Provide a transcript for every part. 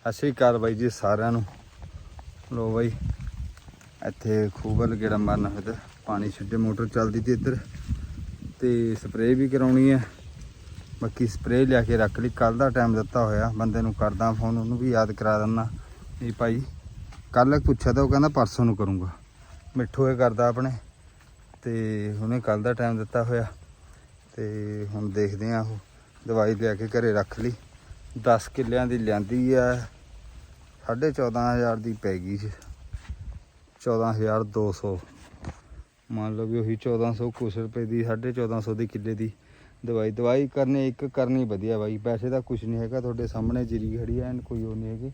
ਸਤਿ ਸ਼੍ਰੀ ਅਕਾਲ ਬਾਈ ਜੀ ਸਾਰਿਆਂ ਨੂੰ। ਲੋ ਬਾਈ, ਇੱਥੇ ਖੂਬਲ ਗੇੜਾ ਮਾਰਨਾ ਫਿਰ ਪਾਣੀ ਛੱਡੇ ਮੋਟਰ ਚੱਲਦੀ ਤੀ ਇੱਧਰ। ਤੇ ਸਪਰੇਅ ਵੀ ਕਰਾਉਣੀ ਹੈ ਬਾਕੀ ਸਪਰੇਅ ਲਿਆ ਕੇ ਰੱਖ ਲਈ। ਕੱਲ ਦਾ ਟਾਈਮ ਦਿੱਤਾ ਹੋਇਆ। ਬੰਦੇ ਨੂੰ ਕਰਦਾ ਫੋਨ ਉਹਨੂੰ ਵੀ ਯਾਦ ਕਰਾ ਦਿੰਦਾ ਵੀ ਭਾਈ ਕੱਲ ਪੁੱਛਿਆ ਤਾਂ ਉਹ ਕਹਿੰਦਾ ਪਰਸੋਂ ਨੂੰ ਕਰੂੰਗਾ। ਮਿੱਠੂ ਇਹ ਕਰਦਾ ਆਪਣੇ। ਤੇ ਉਹਨੇ ਕੱਲ ਦਾ ਟਾਈਮ ਦਿੱਤਾ ਹੋਇਆ। ਤੇ ਹੁਣ ਦੇਖਦੇ ਆ ਉਹ। ਦਵਾਈ ਲਿਆ ਕੇ ਘਰੇ ਰੱਖ ਲਈ। 10 ਕਿੱਲਿਆਂ ਦੀ ਲਿਆਂਦੀ ਆ। 14500 ਦੀ ਪੈ ਗਈ ਜੀ 14200 ਮੰਨ ਲਓ ਵੀ ਉਹੀ 1400 ਕੁਛ ਰੁਪਏ ਦੀ 1450 ਦੀ ਕਿੱਲੇ ਦੀ ਦਵਾਈ। ਦਵਾਈ ਕਰਨੀ, ਇੱਕ ਕਰਨੀ ਵਧੀਆ ਬਾਈ। ਪੈਸੇ ਦਾ ਕੁਝ ਨਹੀਂ ਹੈਗਾ, ਤੁਹਾਡੇ ਸਾਹਮਣੇ ਜਰੀ ਖੜੀ ਐਨ ਕੋਈ ਉਹ ਨਹੀਂ ਹੈਗੀ।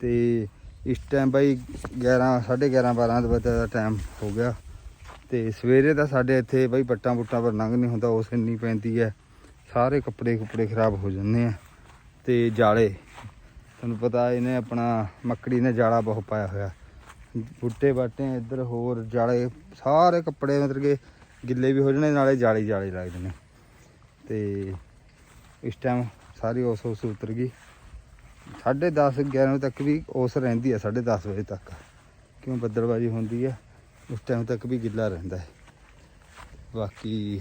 ਤੇ ਇਸ ਟਾਈਮ ਬਾਈ 11 11:30 12 ਦੇ ਵਜੇ ਦਾ ਟਾਈਮ ਹੋ ਗਿਆ। ਤੇ ਸਵੇਰੇ ਦਾ ਸਾਡੇ ਇੱਥੇ ਬਾਈ ਪੱਟਾਂ ਪੁੱਟਾਂ ਪਰ ਲੰਘ ਨਹੀਂ ਹੁੰਦਾ, ਉਸ ਇੰਨੀ ਪੈਂਦੀ ਹੈ। ਸਾਰੇ ਕੱਪੜੇ ਕੁਪੜੇ ਖਰਾਬ ਹੋ ਜਾਂਦੇ ਆ। ਤੇ ਜਾਲੇ। ਤੁਹਾਨੂੰ ਪਤਾ ਇਹਨੇ ਆਪਣਾ ਮੱਕੜੀ ਨੇ ਜਾਲਾ ਬਹੁਤ ਪਾਇਆ ਹੋਇਆ। ਬੁੱਟੇ ਬਾਟੇ ਇੱਧਰ ਹੋਰ ਜਾਲੇ, ਸਾਰੇ ਕੱਪੜੇ ਮਤਲਬ ਕਿ ਗਿੱਲੇ ਵੀ ਹੋ ਜਾਣੇ, ਨਾਲੇ ਜਾਲੇ ਜਾਲੇ ਲੱਗਦੇ ਨੇ ਤੇ ਇਸ ਟਾਈਮ ਸਾਰੀ ਉਸ ਉਸ ਉਤਰ ਗਈ। 10:30 11 ਵਜੇ ਤੱਕ ਵੀ ਉਸ ਰਹਿੰਦੀ ਹੈ 10:30 ਵਜੇ ਤੱਕ। ਕਿਉਂ ਬੱਦਲਬਾਜੀ ਹੁੰਦੀ ਹੈ ਉਸ ਟਾਈਮ ਤੱਕ ਵੀ ਗਿੱਲਾ ਰਹਿੰਦਾ ਹੈ। ਬਾਕੀ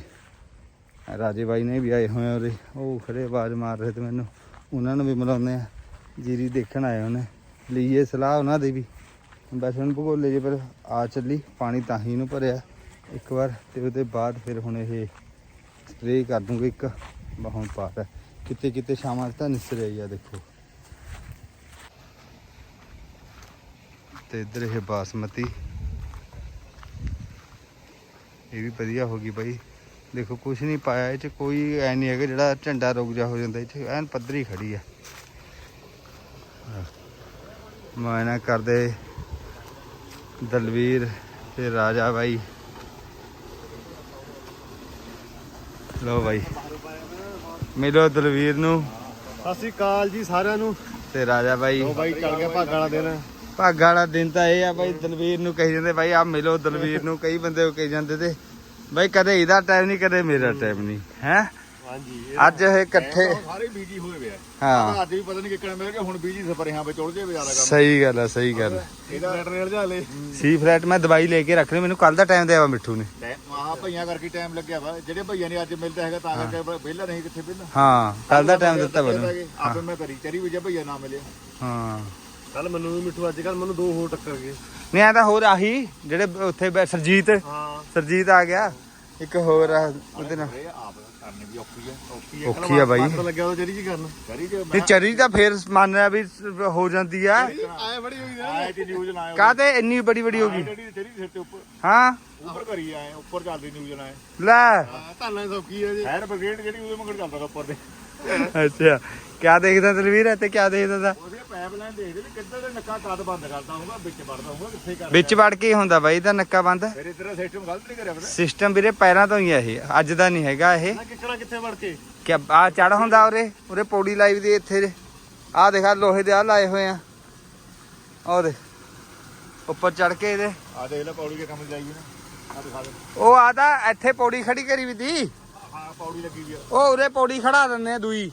ਰਾਜੇ ਬਾਈ ਨੇ ਵੀ ਆਏ ਹੋਏ ਆ ਉਰੇ। ਉਹ ਖੜੇ ਆਵਾਜ਼ ਮਾਰ ਰਹੇ ਤੇ ਮੈਨੂੰ। ਉਹਨਾਂ ਨੂੰ ਵੀ ਮਿਲਾਉਂਦੇ ਆ ਜੀਰੀ ਦੇਖਣ ਆਏ ਉਹਨੇ। ਲਈਏ ਸਲਾਹ ਉਹਨਾਂ ਦੀ ਵੀ। ਬਸ ਹੁਣ ਭਗੋਲੇ ਜੇ ਪਰ ਆ ਚੱਲੀ। ਪਾਣੀ ਤਾਂ ਹੀ ਨੂੰ ਭਰਿਆ। ਇੱਕ ਵਾਰ ਤੇ ਉਹਦੇ ਬਾਅਦ ਫਿਰ ਹੁਣ ਇਹ ਸਪਰੇਅ ਕਰ ਦੂੰਗਾ ਇੱਕ। ਬਹੁਤ ਪਾਟ ਹੈ ਕਿਤੇ ਕਿਤੇ ਸ਼ਾਮਾਂ ਤਾਂ ਨਿਸਰ ਆਈ ਆ, ਦੇਖੋ। ਤੇ ਇੱਧਰ ਇਹ ਬਾਸਮਤੀ। ਇਹ ਵੀ ਵਧੀਆ ਹੋ ਗਈ ਬਾਈ। ਦੇਖੋ ਕੁਛ ਨਹੀਂ ਪਾਇਆ ਇਹ ਚ ਕੋਈ ਐ ਨਹੀਂ ਹੈਗਾ ਜਿਹੜਾ ਝੰਡਾ ਰੁਕ ਜਾ ਹੋ ਜਾਂਦਾ ਚ ਐਨ ਪੱਧਰੀ ਖੜੀ ਆ। ਮੈਂ ਨਾ ਕਰਦੇ ਦਲਵੀਰ ਤੇ ਰਾਜਾ ਬਾਈ। ਲੋ ਬਾਈ ਮਿਲੋ ਦਲਵੀਰ ਨੂੰ ਸਤਿ ਸ੍ਰੀ ਅਕਾਲ ਜੀ ਸਾਰਿਆਂ ਨੂੰ। ਤੇ ਰਾਜਾ ਬਾਈ। ਉਹ ਬਾਈ ਚੱਲ ਗਿਆ ਭਾਗਾਂ ਵਾਲਾ ਦਿਨ। ਭਾਗਾਂ ਵਾਲਾ ਦਿਨ ਤਾਂ ਇਹ ਆ ਬਾਈ ਦਲਵੀਰ ਨੂੰ ਕਹੀ ਜਾਂਦੇ ਬਾਈ ਆ ਮਿਲੋ ਦਲਵੀਰ ਨੂੰ ਕਈ ਬੰਦੇ ਕਹੀ ਜਾਂਦੇ ਤੇ ਬਾਈ ਕਦੇ ਇਹਦਾ ਟਾਈਮ ਨਹੀਂ ਕਦੇ ਮੇਰਾ ਟਾਈਮ ਨਹੀਂ ਹੈ? ਹਾਂਜੀ ਅੱਜ ਇਹ ਇਕੱਠੇ ਸਾਰੇ ਬੀਜੀ ਹੋਏ ਵੇ ਹਾਂ। ਅੱਜ ਵੀ ਪਤਾ ਨਹੀਂ ਕਿੱਕਣਾ ਮਿਲ ਗਿਆ ਹੁਣ ਬੀਜੀ ਸਪਰੇਹਾਂ ਵਿੱਚ ਉੜ ਜੇ ਵਿਚਾਰਾ ਕੰਮ। ਸਹੀ ਗੱਲ ਆ ਸਹੀ ਗੱਲ। ਇਹਦਾ ਲੈਟਰ ਰੇਲ ਜਾ ਲੈ। ਸੀ ਫਲੈਟ ਮੈਂ ਦਵਾਈ ਲੈ ਕੇ ਰੱਖ ਲਈ ਮੈਨੂੰ ਕੱਲ ਦਾ ਟਾਈਮ ਦਿਆ ਵਾ ਮਿੱਠੂ ਨੇ। ਆਹ ਭਈਆਂ ਕਰਕੇ ਟਾਈਮ ਲੱਗਿਆ ਵਾ ਜਿਹੜੇ ਭਈਆਂ ਨੇ ਅੱਜ ਮਿਲਦਾ ਹੈਗਾ ਤਾਂ ਕਰਕੇ ਵਿਹਲਾ ਨਹੀਂ ਕਿੱਥੇ ਵਿਹਲਾ। ਹਾਂ ਕੱਲ ਦਾ ਟਾਈਮ ਦਿੱਤਾ ਮੈਨੂੰ ਆਪੇ ਮੈਂ ਕਰੀ ਚਰੀ ਵੀ ਜੇ ਭਈਆ ਨਾ ਮਿਲਿਆ। ਹਾਂ। ਕੱਲ ਮੈਨੂੰ ਵੀ ਮਿੱਠੂ ਅੱਜ ਕੱਲ ਮੈਨੂੰ ਦੋ ਹੋਰ ਟੱਕਰ ਗਏ। ਨਹੀਂ ਆ ਤਾਂ ਹੋਰ ਆਹੀ ਜਿਹੜੇ ਉੱਥੇ ਬੈ- ਸਰਜੀਤ ਹਾਂ। ਸਰਜੀਤ ਆ ਗਿਆ। ਇੱਕ ਹੋਰ ਆ ਉਹਦੇ ਨਾਲ। ਇਹ ਆਪ ਕਰਨੀ ਵੀ ਔਖੀ ਆ ਔਖੀ ਔਖੀ ਆ ਬਾਈ। ਪਤਾ ਲੱਗਿਆ ਉਹ ਚਰੀ ਜੀ ਕਰਨ। ਚਰੀ ਜੇ ਤੇ ਚਰੀ ਤਾਂ ਫੇਰ ਮੰਨਿਆ ਵੀ ਹੋ ਜਾਂਦੀ ਆ। ਆਏ ਬੜੀ ਹੋਈ ਨਾ। ਆਏ ਤੇ ਨਿਊਜ਼ ਨਾ ਆਏ ਕਾਹਤੇ ਇੰਨੀ ਬੜੀ ਬੜੀ ਹੋ ਗਈ? ਜਿਹੜੀ ਚਰੀ ਸਿਰ ਤੇ ਉੱਪਰ। ਹਾਂ। ਉੱਪਰ ਕਰੀ ਆਏ ਉੱਪਰ ਚੱਲਦੀ ਨਿਊਜ਼ ਨਾ ਆਏ। ਲੈ। ਹਾਂ ਧਾਨਾਂ ਸੌਖੀ ਹੈ ਜੀ। ਫਾਇਰ ਬ੍ਰਿਗੇਡ ਜਿਹੜੀ ਉਹਦੇ ਮਗਰ ਚੱਲਦਾ ਤਾ ਉੱਪਰ ਦੇ ਅੱਛਾ। ਕਿਆ ਦੇਖਦਾ ਤਲਵੀਰ ਤੇ ਕਿਆ ਦੇਖਦਾ ਤਾ ਉਹਦੇ ਪਾਈਪਲਾਈਨ ਦੇਖਦੇ ਵੀ ਕਿੱਧਰ ਦੇ ਨੱਕਾ ਕਦ ਬੰਦ ਕਰਦਾ ਹੋਊਗਾ ਵਿੱਚ ਵੜਦਾ ਹੋਊਗਾ ਕਿੱਥੇ ਕਰ ਵਿੱਚ ਵੜ ਕੇ ਹੀ ਹੁੰਦਾ ਬਾਈ ਦਾ ਨੱਕਾ ਬੰਦ। ਫਿਰ ਇਧਰ ਸਿਸਟਮ ਗਲਤ ਨਹੀਂ ਕਰਿਆ ਪਤਾ ਸਿਸਟਮ ਵੀਰੇ ਪੈਰਾਂ ਤੋਂ ਹੀ ਆ ਇਹ ਅੱਜ ਦਾ ਨਹੀਂ ਹੈਗਾ ਇਹ। ਨਾ ਕਿੱਕਣਾ ਕਿੱਥੇ ਵੜ ਕੇ? ਕਿ ਆ ਚੜ ਹੁੰਦਾ ਉਰੇ ਉਰੇ ਪੌੜੀ ਲਾਈ ਦੀ ਇੱਥੇ ਆ ਦੇਖਾ ਲੋਹੇ ਦੇ ਆ ਲਾਏ ਹੋਏ ਆ। ਉਹ ਦੇ ਉੱਪਰ ਚੜ ਕੇ ਇਹਦੇ। ਆ ਦੇਖ ਲੈ ਪੌੜੀ ਦੇ ਕੰਮ ਜਾਈਏ ਨਾ ਆ ਦਿਖਾ ਦੇ। ਉਹ ਆ ਤਾਂ ਇੱਥੇ ਪੌੜੀ ਖੜੀ ਕਰੀ ਵੀ ਤੀ ਹਾਂ ਪੌੜੀ ਲੱਗੀ ਵੀ ਆ। ਉਹ ਉਰੇ ਪੌੜੀ ਖੜਾ ਦਿੰਦੇ ਆ ਦੂਈ।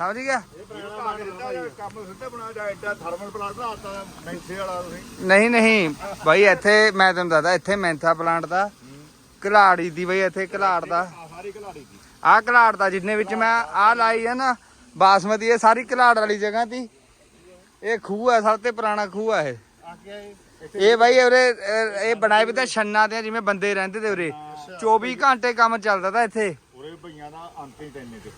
ਸਮਝ ਗਿਆ? ਇਹ ਪੁਰਾਣਾ ਕੰਮ ਸਿੱਧਾ ਬਣਾ ਜਾ ਐਡਾ ਥਰਮਲ ਪਲਾਂਟ ਬਣਾਤਾ ਮੈਂਥੇ ਵਾਲਾ ਤੁਸੀਂ ਨਹੀਂ ਨਹੀਂ। ਬਾਈ ਇੱਥੇ ਮੈਂ ਤੁਹਾਨੂੰ ਦੱਸਦਾ ਇੱਥੇ ਮੈਂਥਾ ਪਲਾਂਟ ਦਾ ਘਲਾੜੀ ਦੀ ਬਈ ਇੱਥੇ ਘਲਾੜ ਦਾ। ਆ ਸਾਰੀ ਘਲਾੜੀ ਦੀ ਆਹ ਘਲਾੜ ਦਾ ਜਿੰਨੇ ਵਿੱਚ ਮੈਂ ਆਹ ਲਾਈ ਹੈ ਨਾ ਬਾਸਮਤੀ ਇਹ ਸਾਰੀ ਘਲਾੜ ਵਾਲੀ ਜਗ੍ਹਾ ਤੀ। ਇਹ ਖੂਹ ਹੈ ਸਭ ਤੋਂ ਪੁਰਾਣਾ ਖੂਹ ਹੈ ਇਹ। ਇਹ ਬਾਈ ਉਰੇ ਇਹ ਬਣਾਏ ਵੀ ਤਾਂ ਛੰਨਾ ਤੇ ਆ, ਜਿਵੇਂ ਬੰਦੇ ਰਹਿੰਦੇ ਤੇ ਉਰੇ। 24 ਘੰਟੇ ਕੰਮ ਚੱਲਦਾ ਤਾ ਇੱਥੇ। ਉਰੇ ਭਈਆਂ ਦਾ ਅੰਤ ਹੀ ਤੈਨੇ। ਤੇ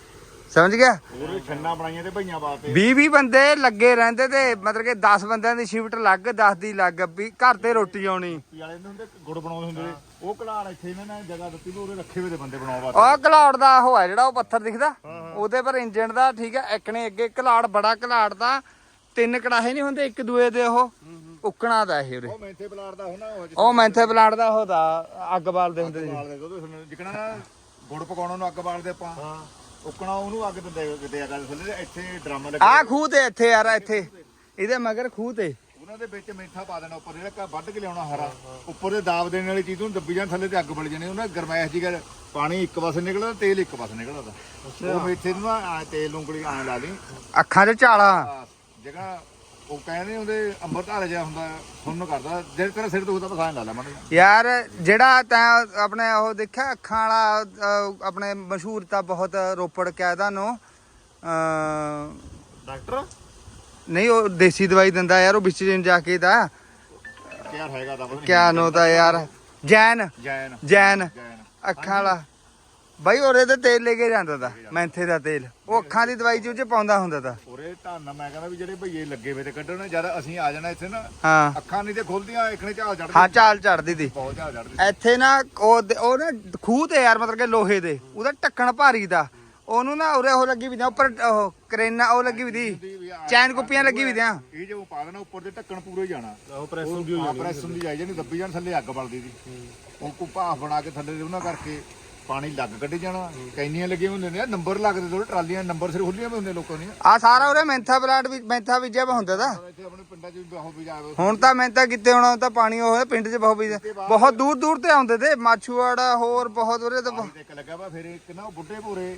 ਸਮਝ ਗਿਆ? ਉਰੇ ਛੰਨਾ ਬਣਾਈਆਂ ਤੇ ਭਈਆਂ ਬਾਤੇ 20 20 ਬੰਦੇ ਲੱਗੇ ਰਹਿੰਦੇ ਤੇ ਮਤਲਬ ਕਿ 10 ਬੰਦਿਆਂ ਦੀ ਸ਼ਿਫਟ ਲੱਗ 10 ਦੀ ਲੱਗ ਵੀ ਘਰ ਤੇ ਰੋਟੀ ਆਉਣੀ। ਵਾਲੇ ਨੇ ਹੁੰਦੇ ਗੁੜ ਬਣਾਉਂਦੇ ਹੁੰਦੇ ਨੇ। ਉਹ ਘਲਾੜ ਇੱਥੇ ਇਹਨਾਂ ਨੇ ਜਗ੍ਹਾ ਦਿੱਤੀ ਵੀ ਉਹਦੇ ਰੱਖੇ ਹੋਏ ਤੇ ਬੰਦੇ ਬਣਾਉਣ ਵਾਸਤੇ। ਉਹ ਘਲਾੜ ਦਾ ਉਹ ਹੈ ਜਿਹੜਾ ਉਹ ਪੱਥਰ ਦਿਖਦਾ। ਉਹਦੇ ਪਰ ਇੰਜਣ ਦਾ ਠੀਕ ਹੈ ਇੱਕ ਨੇ ਅੱਗੇ ਘਲਾੜ ਬੜਾ ਘਲਾੜ ਦਾ। ਤਿੰਨ ਕੜਾਹੇ ਨਹੀਂ ਹੁੰਦੇ ਇੱਕ ਦੂਏ ਦੇ ਉਹ। ਉੱਕਣਾ ਦਾ ਇਹ ਉਰੇ। ਉਹ ਮੈਂਥੇ ਪਲਾਟ ਦਾ ਹੋਣਾ ਉਹ ਮੈਂਥੇ ਪਲਾਂਟ ਦਾ ਉਹਦਾ ਅੱਗ ਬਾਲਦੇ ਹੁੰਦੇ ਸੀ। ਬਾਲ ਦੇ ਸੁਣ ਜਿਕਣਾ ਗੁੜ ਪਕਾਉਣ ਨੂੰ ਅੱਗ ਬਾਲਦੇ ਆਪਾਂ। ਹਾਂ। ਉਕਣਾ ਉਹਨੂੰ ਅੱਗ ਦਿੰਦੇ ਦਿੰਦੇ ਆ ਗੱਲ ਥੱਲੇ ਇੱਥੇ ਡਰਮ ਲੱਗੇ ਆਹ ਖੂਹ ਤੇ ਇੱਥੇ ਯਾਰ ਇੱਥੇ। ਇਹਦੇ ਮਗਰ ਖੂਹ ਤੇ। ਉਹਨਾਂ ਦੇ ਵਿੱਚ ਮੈਂਠਾ ਪਾ ਦੇਣਾ ਉੱਪਰ ਜਿਹੜਾ ਕਾ ਵੱਢ ਕੇ ਲਿਆਉਣਾ ਹਰਾ। ਉੱਪਰ ਦੇ ਦਾਬ ਦੇਣ ਵਾਲੀ ਚੀਜ਼ ਨੂੰ ਦੱਬੀ ਜਾਣ ਥੱਲੇ ਤੇ ਅੱਗ ਬਲ ਜਾਣੀ। ਉਹਨਾਂ ਗਰਮੈਸ਼ ਜੀ ਕਰ ਪਾਣੀ ਇੱਕ ਪਾਸੇ ਨਿਕਲਦਾ ਤੇਲ ਇੱਕ ਪਾਸੇ ਨਿਕਲਦਾ ਉਹ ਨੂੰ ਤੇਲ ਨੂੰ ਉਂਗਲੀ ਐਂ ਲਾ ਲਈ। ਅੱਖਾਂ 'ਚ ਝਾਲਾ। ਜਗ੍ਹਾ ਉਹ ਕਹਿੰਦੇ ਉਹਦੇ ਅੰਮ੍ਰਿਤਧਾਰ ਜਿਹਾ ਹੁੰਦਾ ਸੁਣਨ ਕਰਦਾ। ਜੇ ਤੇਰਾ ਸਿਰ ਦੁਖਦਾ ਤਾਂ ਸਾਹ ਲਾ ਲੈ ਮਨ ਯਾਰ ਜਿਹੜਾ ਤੈਂ ਆਪਣੇ ਉਹ ਦੇਖਿਆ ਅੱਖਾਂ ਵਾਲਾ ਅਹ, ਆਪਣੇ ਮਸ਼ਹੂਰ ਤਾਂ ਬਹੁਤ ਰੋਪੜ ਕਹਿਦਾ ਨੂੰ ਅਹ, ਡਾਕਟਰ? ਨਹੀਂ ਉਹ ਦੇਸੀ ਦਵਾਈ ਦਿੰਦਾ ਯਾਰ ਉਹ ਵਿੱਚ ਜਾ ਕੇ ਦਾ। ਕਿਆ ਹੈਗਾ ਤਾਂ ਪਤਾ ਨਹੀਂ ਕਿਆ ਨੋ ਦਾ ਯਾਰ। ਜੈਨ। ਜੈਨ। ਜੈਨ। ਜੈਨ। ਅੱਖਾਂ ਵਾਲਾ। ਬਾਈ ਉਹਦੇ ਤੇ ਤੇਲ ਲੈ ਕੇ ਜਾਂਦਾ ਤਾ ਮੈਂਥੇ ਦਾ ਤੇਲ। ਉਹ ਅੱਖਾਂ ਦੀ ਦਵਾਈ ਚ ਉਹ ਚ ਪਾਉਂਦਾ ਹੁੰਦਾ ਤਾ। ਉਰੇ ਧੰਨ ਮੈਂ ਕਹਿੰਦਾ ਵੀ ਜਿਹੜੇ ਭਈਏ ਲੱਗੇ ਵੇ ਤੇ ਕੱਢਣ ਜਦ ਅਸੀਂ ਆ ਜਾਣਾ ਇੱਥੇ ਨਾ ਹਾਂ। ਅੱਖਾਂ ਨਹੀਂ ਤੇ ਖੁੱਲਦੀਆਂ ਇਕਣੇ ਝਾਲ ਚੜਦੀ ਹਾਂ ਚਾਲ ਚੜਦੀ ਤੀ। ਬਹੁਤ ਝਾਲ ਚੜਦੀ ਇੱਥੇ ਨਾ ਉਹ ਉਹ ਨਾ ਖੂਹ ਤੇ ਯਾਰ ਮਤਲਬ ਕਿ ਲੋਹੇ ਦੇ ਉਹਦਾ ਢੱਕਣ ਭਾਰੀ ਦਾ। ਉਹਨੂੰ ਨਾ ਉਰੇ ਉਹ ਲੱਗੀ ਵੀ ਦੀ ਉੱਪਰ ਉਹ ਕਰੇਨਾ ਉਹ ਲੱਗੀ ਵੀ ਦੀ। ਚੈਨ ਕੁੱਪੀਆਂ ਲੱਗੀ ਵੀ ਦੀਆਂ। ਇਹ ਜੇ ਉਹ ਪਾ ਦੇਣਾ ਉੱਪਰ ਦੇ ਢੱਕਣ ਪੂਰੇ ਜਾਣਾ। ਉਹ ਪ੍ਰੈਸ ਹੁੰਦੀ ਹੋ ਜਾਣੀ ਪ੍ਰੈਸ ਹੁੰਦੀ ਜਾਈ ਜਾਣੀ ਦੱਬੀ ਜਾਣ ਥੱਲੇ ਅੱਗ ਬਲਦੀ ਦੀ ਉਹ ਕੋ ਭਾਫ ਬਣਾ ਕੇ ਥੱਲੇ ਦੇ ਉਹਨਾਂ ਕਰਕੇ ਪਾਣੀ ਲੱਗ ਕੱਢੀ ਜਾਣਾ। ਕੈਨੀਆਂ ਲੱਗੀਆਂ ਹੁੰਦੀਆਂ ਨੇ। ਨੰਬਰ ਲੱਗਦੇ ਥੋੜੇ ਟਰਾਲੀਆਂ ਨੰਬਰ ਸਿਰ ਖੁੱਲੀਆਂ ਵੀ ਹੁੰਦੇ ਲੋਕਾਂ ਦੀਆਂ। ਆ ਸਾਰਾ ਉਰੇ ਮੈਂਥਾ ਪਲਾਟ ਵੀ ਮੈਂਥਾ ਬੀਜਿਆ ਵਾ ਹੁੰਦਾ ਦਾ ਪਰ ਇੱਥੇ ਆਪਣੇ ਪਿੰਡਾਂ 'ਚ ਵੀ ਬਹੁਤ ਹੁਣ ਤਾਂ ਮੈਂਥਾ ਕਿੱਥੇ ਹੋਣਾ ਉਹ ਤਾਂ ਪਾਣੀ ਉਹ ਹੈ ਪਿੰਡ 'ਚ ਬਹੁਤ ਬੀਜਿਆ। ਬਹੁਤ ਦੂਰ ਦੂਰ ਤੇ ਆਉਂਦੇ ਤੇ ਮਾਛੂਵਾੜਾ ਹੋਰ ਬਹੁਤ ਉਰੇ ਤਾਂ ਬਹੁਤ- ਇੱਕ ਲੱਗਾ ਵਾ ਫਿਰ ਇੱਕ ਨਾ ਉਹ ਬੁੱਢੇ ਭੋਰੇ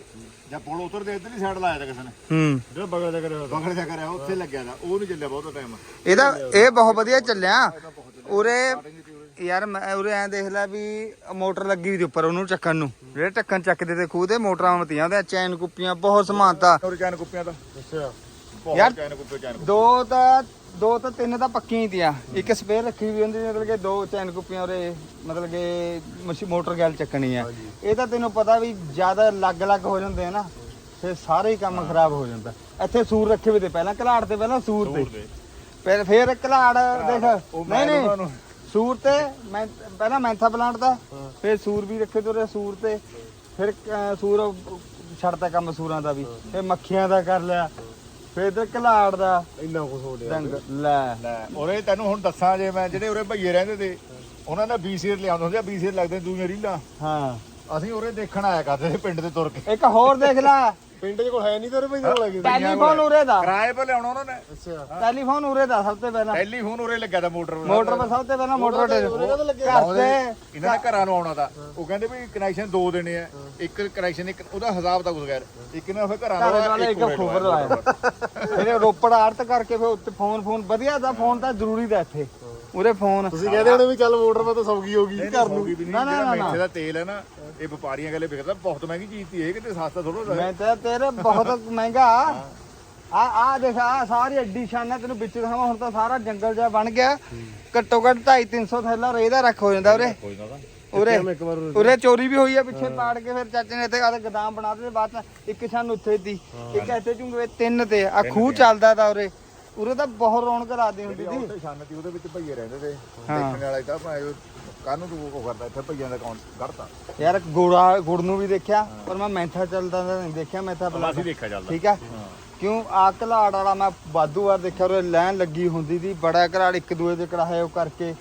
ਜਾਂ ਪੁਲ ਉਤਰਦੇ ਇੱਧਰਲੀ ਸਾਈਡ ਲਾਇਆ ਤਾਂ ਕਿਸੇ ਨੇ। ਹੂੰ। ਜਿਹੜਾ ਬਗਲ ਜਾ ਕਰਿਆ ਬਗਲ ਜਾ ਕਰਿਆ ਉੱਥੇ ਲੱਗਿਆ ਦਾ। ਉਹ ਨਹੀਂ ਚੱਲਿਆ ਬਹੁਤਾ ਟਾਈਮ ਇਹਦਾ ਇਹ ਬਹੁਤ ਵਧੀਆ ਚੱਲਿਆ। ਉਰੇ ਯਾਰ ਮੈਂ ਉਰੇ ਐ ਦੇਖ ਲੈ ਵੀ ਮੋਟਰ ਲੱਗੀ ਵੀ ਦੀ ਉੱਪਰ ਉਹਨੂੰ ਚੱਕਣ ਨੂੰ। ਜਿਹੜੇ ਢੱਕਣ ਚੱਕਦੇ ਤੇ ਖੂਹ ਤੇ ਮੋਟਰਾਂ ਮਤੀਆਂ ਉਹਦੇ ਚੈਨ ਕੁੱਪੀਆਂ ਬਹੁਤ ਸਮਾਨਤਾ ਹੋਰ ਚੈਨ ਕੁੱਪੀਆਂ ਦਾ ਅੱਛਾ। ਬਹੁਤ ਯਾਰ- ਚੈਨ ਕੁੱਪੇ ਚੈਨ ਦੋ ਤਾਂ ਦੋ ਤਾਂ ਤਿੰਨ ਤਾਂ ਪੱਕੀਆਂ ਹੀ ਤੀਆਂ ਇੱਕ ਸਪੇਅਰ ਰੱਖੀ ਵੀ ਹੁੰਦੀ ਮਤਲਬ ਕਿ ਦੋ ਚੈਨ ਕੁੱਪੀਆਂ ਉਰੇ ਮਤਲਬ ਕਿ ਮਸ਼ੀ- ਮੋਟਰ ਗੈਲ ਚੱਕਣੀ ਆ। ਇਹ ਤਾਂ ਤੈਨੂੰ ਪਤਾ ਵੀ ਜ਼ਿਆਦਾ ਲੱਗ-ਲੱਗ ਹੋ ਜਾਂਦੇ ਆ ਨਾ ਫਿਰ ਸਾਰੇ ਹੀ ਕੰਮ ਖਰਾਬ ਹੋ ਜਾਂਦਾ। ਇੱਥੇ ਸੂਰ ਰੱਖੇ ਵੀ ਤੇ ਪਹਿਲਾਂ ਘਲਾੜ ਤੇ ਪਹਿਲਾਂ ਸੂਰ ਤੇ। ਫਿਰ ਫਿਰ ਘਲਾੜ ਦੇਖ। ਨਹੀਂ ਨਹੀਂ। ਸੂਰ ਤੇ ਮੈਂ ਪਹਿਲਾਂ ਮੈਂਥਾ ਪਲਾਂਟ ਦਾ ਫਿਰ ਸੂਰ ਵੀ ਰੱਖੇ ਤੇ ਸੂਰ ਤੇ ਫਿਰ ਅਹ, ਸੂਰ ਛੱਡਤਾ ਕੰਮ ਸੂਰਾਂ ਦਾ ਵੀ ਫਿਰ ਮੱਖੀਆਂ ਦਾ ਕਰ ਲਿਆ ਫਿਰ ਤੇ ਘਲਾੜ ਦਾ। ਇੰਨਾ ਕੁਝ ਹੋ ਡੰਗ ਲੈ। ਲੈ ਉਰੇ ਤੈਨੂੰ ਹੁਣ ਦੱਸਾਂ ਜੇ ਮੈਂ ਜਿਹੜੇ ਉਰੇ ਭਈਏ ਰਹਿੰਦੇ ਤੇ ਉਹਨਾਂ ਦਾ ਬੀਸੀਆਰ ਲਿਆਉਂਦੇ ਹੁੰਦੇ ਆ ਬੀਸੀਆਰ ਲੱਗਦੇ ਦੂਜੀਆਂ ਰੀਲਾਂ। ਹਾਂ। ਅਸੀਂ ਉਰੇ ਦੇਖਣ ਆਇਆ ਕਰਦੇ ਸੀ ਪਿੰਡ ਦੇ ਤੁਰ ਕੇ। ਇੱਕ ਹੋਰ ਦੇਖ ਲੈ। ਪਿੰਡ 'ਚ ਕੋਲ ਹੈ ਨਹੀਂ ਤੇਰੇ ਪੈਸੇ ਲੱਗੇ ਟੈਲੀਫੋਨ ਉਰੇ ਦਾ। ਕਿਰਾਏ 'ਤੇ ਲਿਆਉਣਾ ਉਹਨਾਂ ਨੇ। ਅੱਛਾ। ਟੈਲੀਫੋਨ ਉਰੇ ਦਾ ਸਭ ਤੋਂ ਪਹਿਲਾਂ। ਟੈਲੀਫੋਨ ਉਰੇ ਲੱਗਿਆ ਦਾ ਮੋਟਰ। ਮੋਟਰ 'ਤੇ ਸਭ ਤੋਂ ਪਹਿਲਾਂ ਮੋਟਰ ਤੇ ਘਰ ਤੇ। ਇਹਨਾਂ ਨੇ ਘਰਾਂ ਨੂੰ ਆਉਣਾ ਦਾ ਉਹ ਕਹਿੰਦੇ ਵੀ ਕਨੈਕਸ਼ਨ ਦੋ ਦੇਣੇ ਆ। ਇੱਕ ਕਨੈਕਸ਼ਨ ਇੱਕ ਉਹਦਾ ਹਿਸਾਬ ਦਾ ਕੁਝ ਗੈਰ ਇੱਕ ਨੇ ਫਿਰ ਘਰਾਂ ਵਾਲੇ ਇੱਕ ਖੋਬਰ। ਲਾਇਆ। ਫਿਰ ਰੋਪੜ ਆੜਤ ਕਰਕੇ ਫਿਰ ਉੱਤੇ ਫੋਨ ਫੋਨ। ਵਧੀਆ ਦਾ ਫੋਨ ਤਾਂ ਜ਼ਰੂਰੀ ਦਾ ਇੱਥੇ। ਉਰੇ ਫੋਨ। ਤੁਸੀਂ ਕਹਿੰਦੇ ਹੋਣੇ ਵੀ ਚੱਲ ਮੋਟਰ 'ਤੇ ਤਾਂ ਸੌਗੀ ਹੋ ਗਈ ਨਹੀਂ, ਘਰ ਨੂੰ। ਨਾ, ਨਾ, ਨਾ। ਮੇਥੇ ਦਾ ਤੇਲ ਹੈ ਨਾ ਇਹ ਵਪਾਰੀਆਂ ਗੱਲੇ ਵਿਕਦਾ ਬਹੁਤ ਮਹਿੰਗੀ ਚੀਜ਼ ਤੀ ਇਹ ਕਿਤੇ ਸਸਤਾ ਥੋੜਾ ਮੈਂ ਤਾਂ ਤੇਰੇ ਬਹੁਤ ਮਹਿੰਗਾ। ਆ ਆ ਦੇਖ ਆ ਸਾਰੀ ਐਡੀ ਸ਼ਾਨ ਹੈ ਤੈਨੂੰ ਵਿੱਚ ਦਿਖਾਵਾਂ ਹੁਣ ਤਾਂ ਸਾਰਾ ਜੰਗਲ ਜਿਹਾ ਬਣ ਗਿਆ। ਘੱਟੋ ਘੱਟ 2.5 300 ਥੈਲਾ ਰੇਹ ਦਾ ਰੱਖ ਹੋ ਜਾਂਦਾ ਉਰੇ। ਕੋਈ ਨਾ ਉਰੇ ਮੈਂ ਇੱਕ ਵਾਰ ਉਰੇ ਚੋਰੀ ਵੀ ਹੋਈ ਆ ਪਿੱਛੇ ਪਾੜ ਕੇ ਫਿਰ ਚਾਚੇ ਨੇ ਇੱਥੇ ਆਦੇ ਗਦਾਮ ਬਣਾ ਦਿੱਤੇ ਬਾਅਦ ਚ ਇੱਕ ਛਾਨ ਉੱਥੇ ਦੀ ਇੱਕ ਇੱਥੇ ਝੁੰਗੇ ਤਿੰਨ ਤੇ ਆ ਖੂਹ ਚੱਲਦਾ ਤਾ ਉਰੇ। ਉਰੇ ਤਾਂ ਬਹੁਤ ਰੌਣਕ ਲਾਦੀ ਹੁੰਦੀ ਸੀ ਉਹਦੇ ਛਾਨਤੀ ਉਹਦੇ ਵਿੱਚ ਭਈਏ ਰਹਿੰਦੇ ਤੇ ਦੇਖਣ ਵਾਲਾ ਤਾਂ ਭਾਵੇਂ ਕਾਨੂੰ ਤੂੰ ਉਹ ਕਰਦਾ ਇੱਥੇ ਭਈਆਂ ਦਾ ਕੌਣ ਗੜਤਾ ਯਾਰ ਗੁੜਾ ਗੁੜ ਨੂੰ ਵੀ ਦੇਖਿਆ ਪਰ ਮੈਂ ਮੈਂਥਾ ਚੱਲਦਾ ਤਾਂ ਨਹੀਂ ਦੇਖਿਆ ਮੈਂਥਾ ਬਲਾ ਅਸੀਂ ਦੇਖਿਆ ਚੱਲਦਾ। ਠੀਕ ਆ? ਕਿਉਂ? ਆ ਘਲਾੜ ਵਾਲਾ ਮੈਂ ਵਾਧੂ ਵਾਰ ਦੇਖਿਆ ਉਹ ਲਾਈਨ ਲੱਗੀ ਹੁੰਦੀ ਸੀ ਬੜਾ ਘਲਾੜ ਇੱਕ ਦੂਏ ਦੇ ਕੜਾਹੇ ਉਹ ਕਰਕੇ।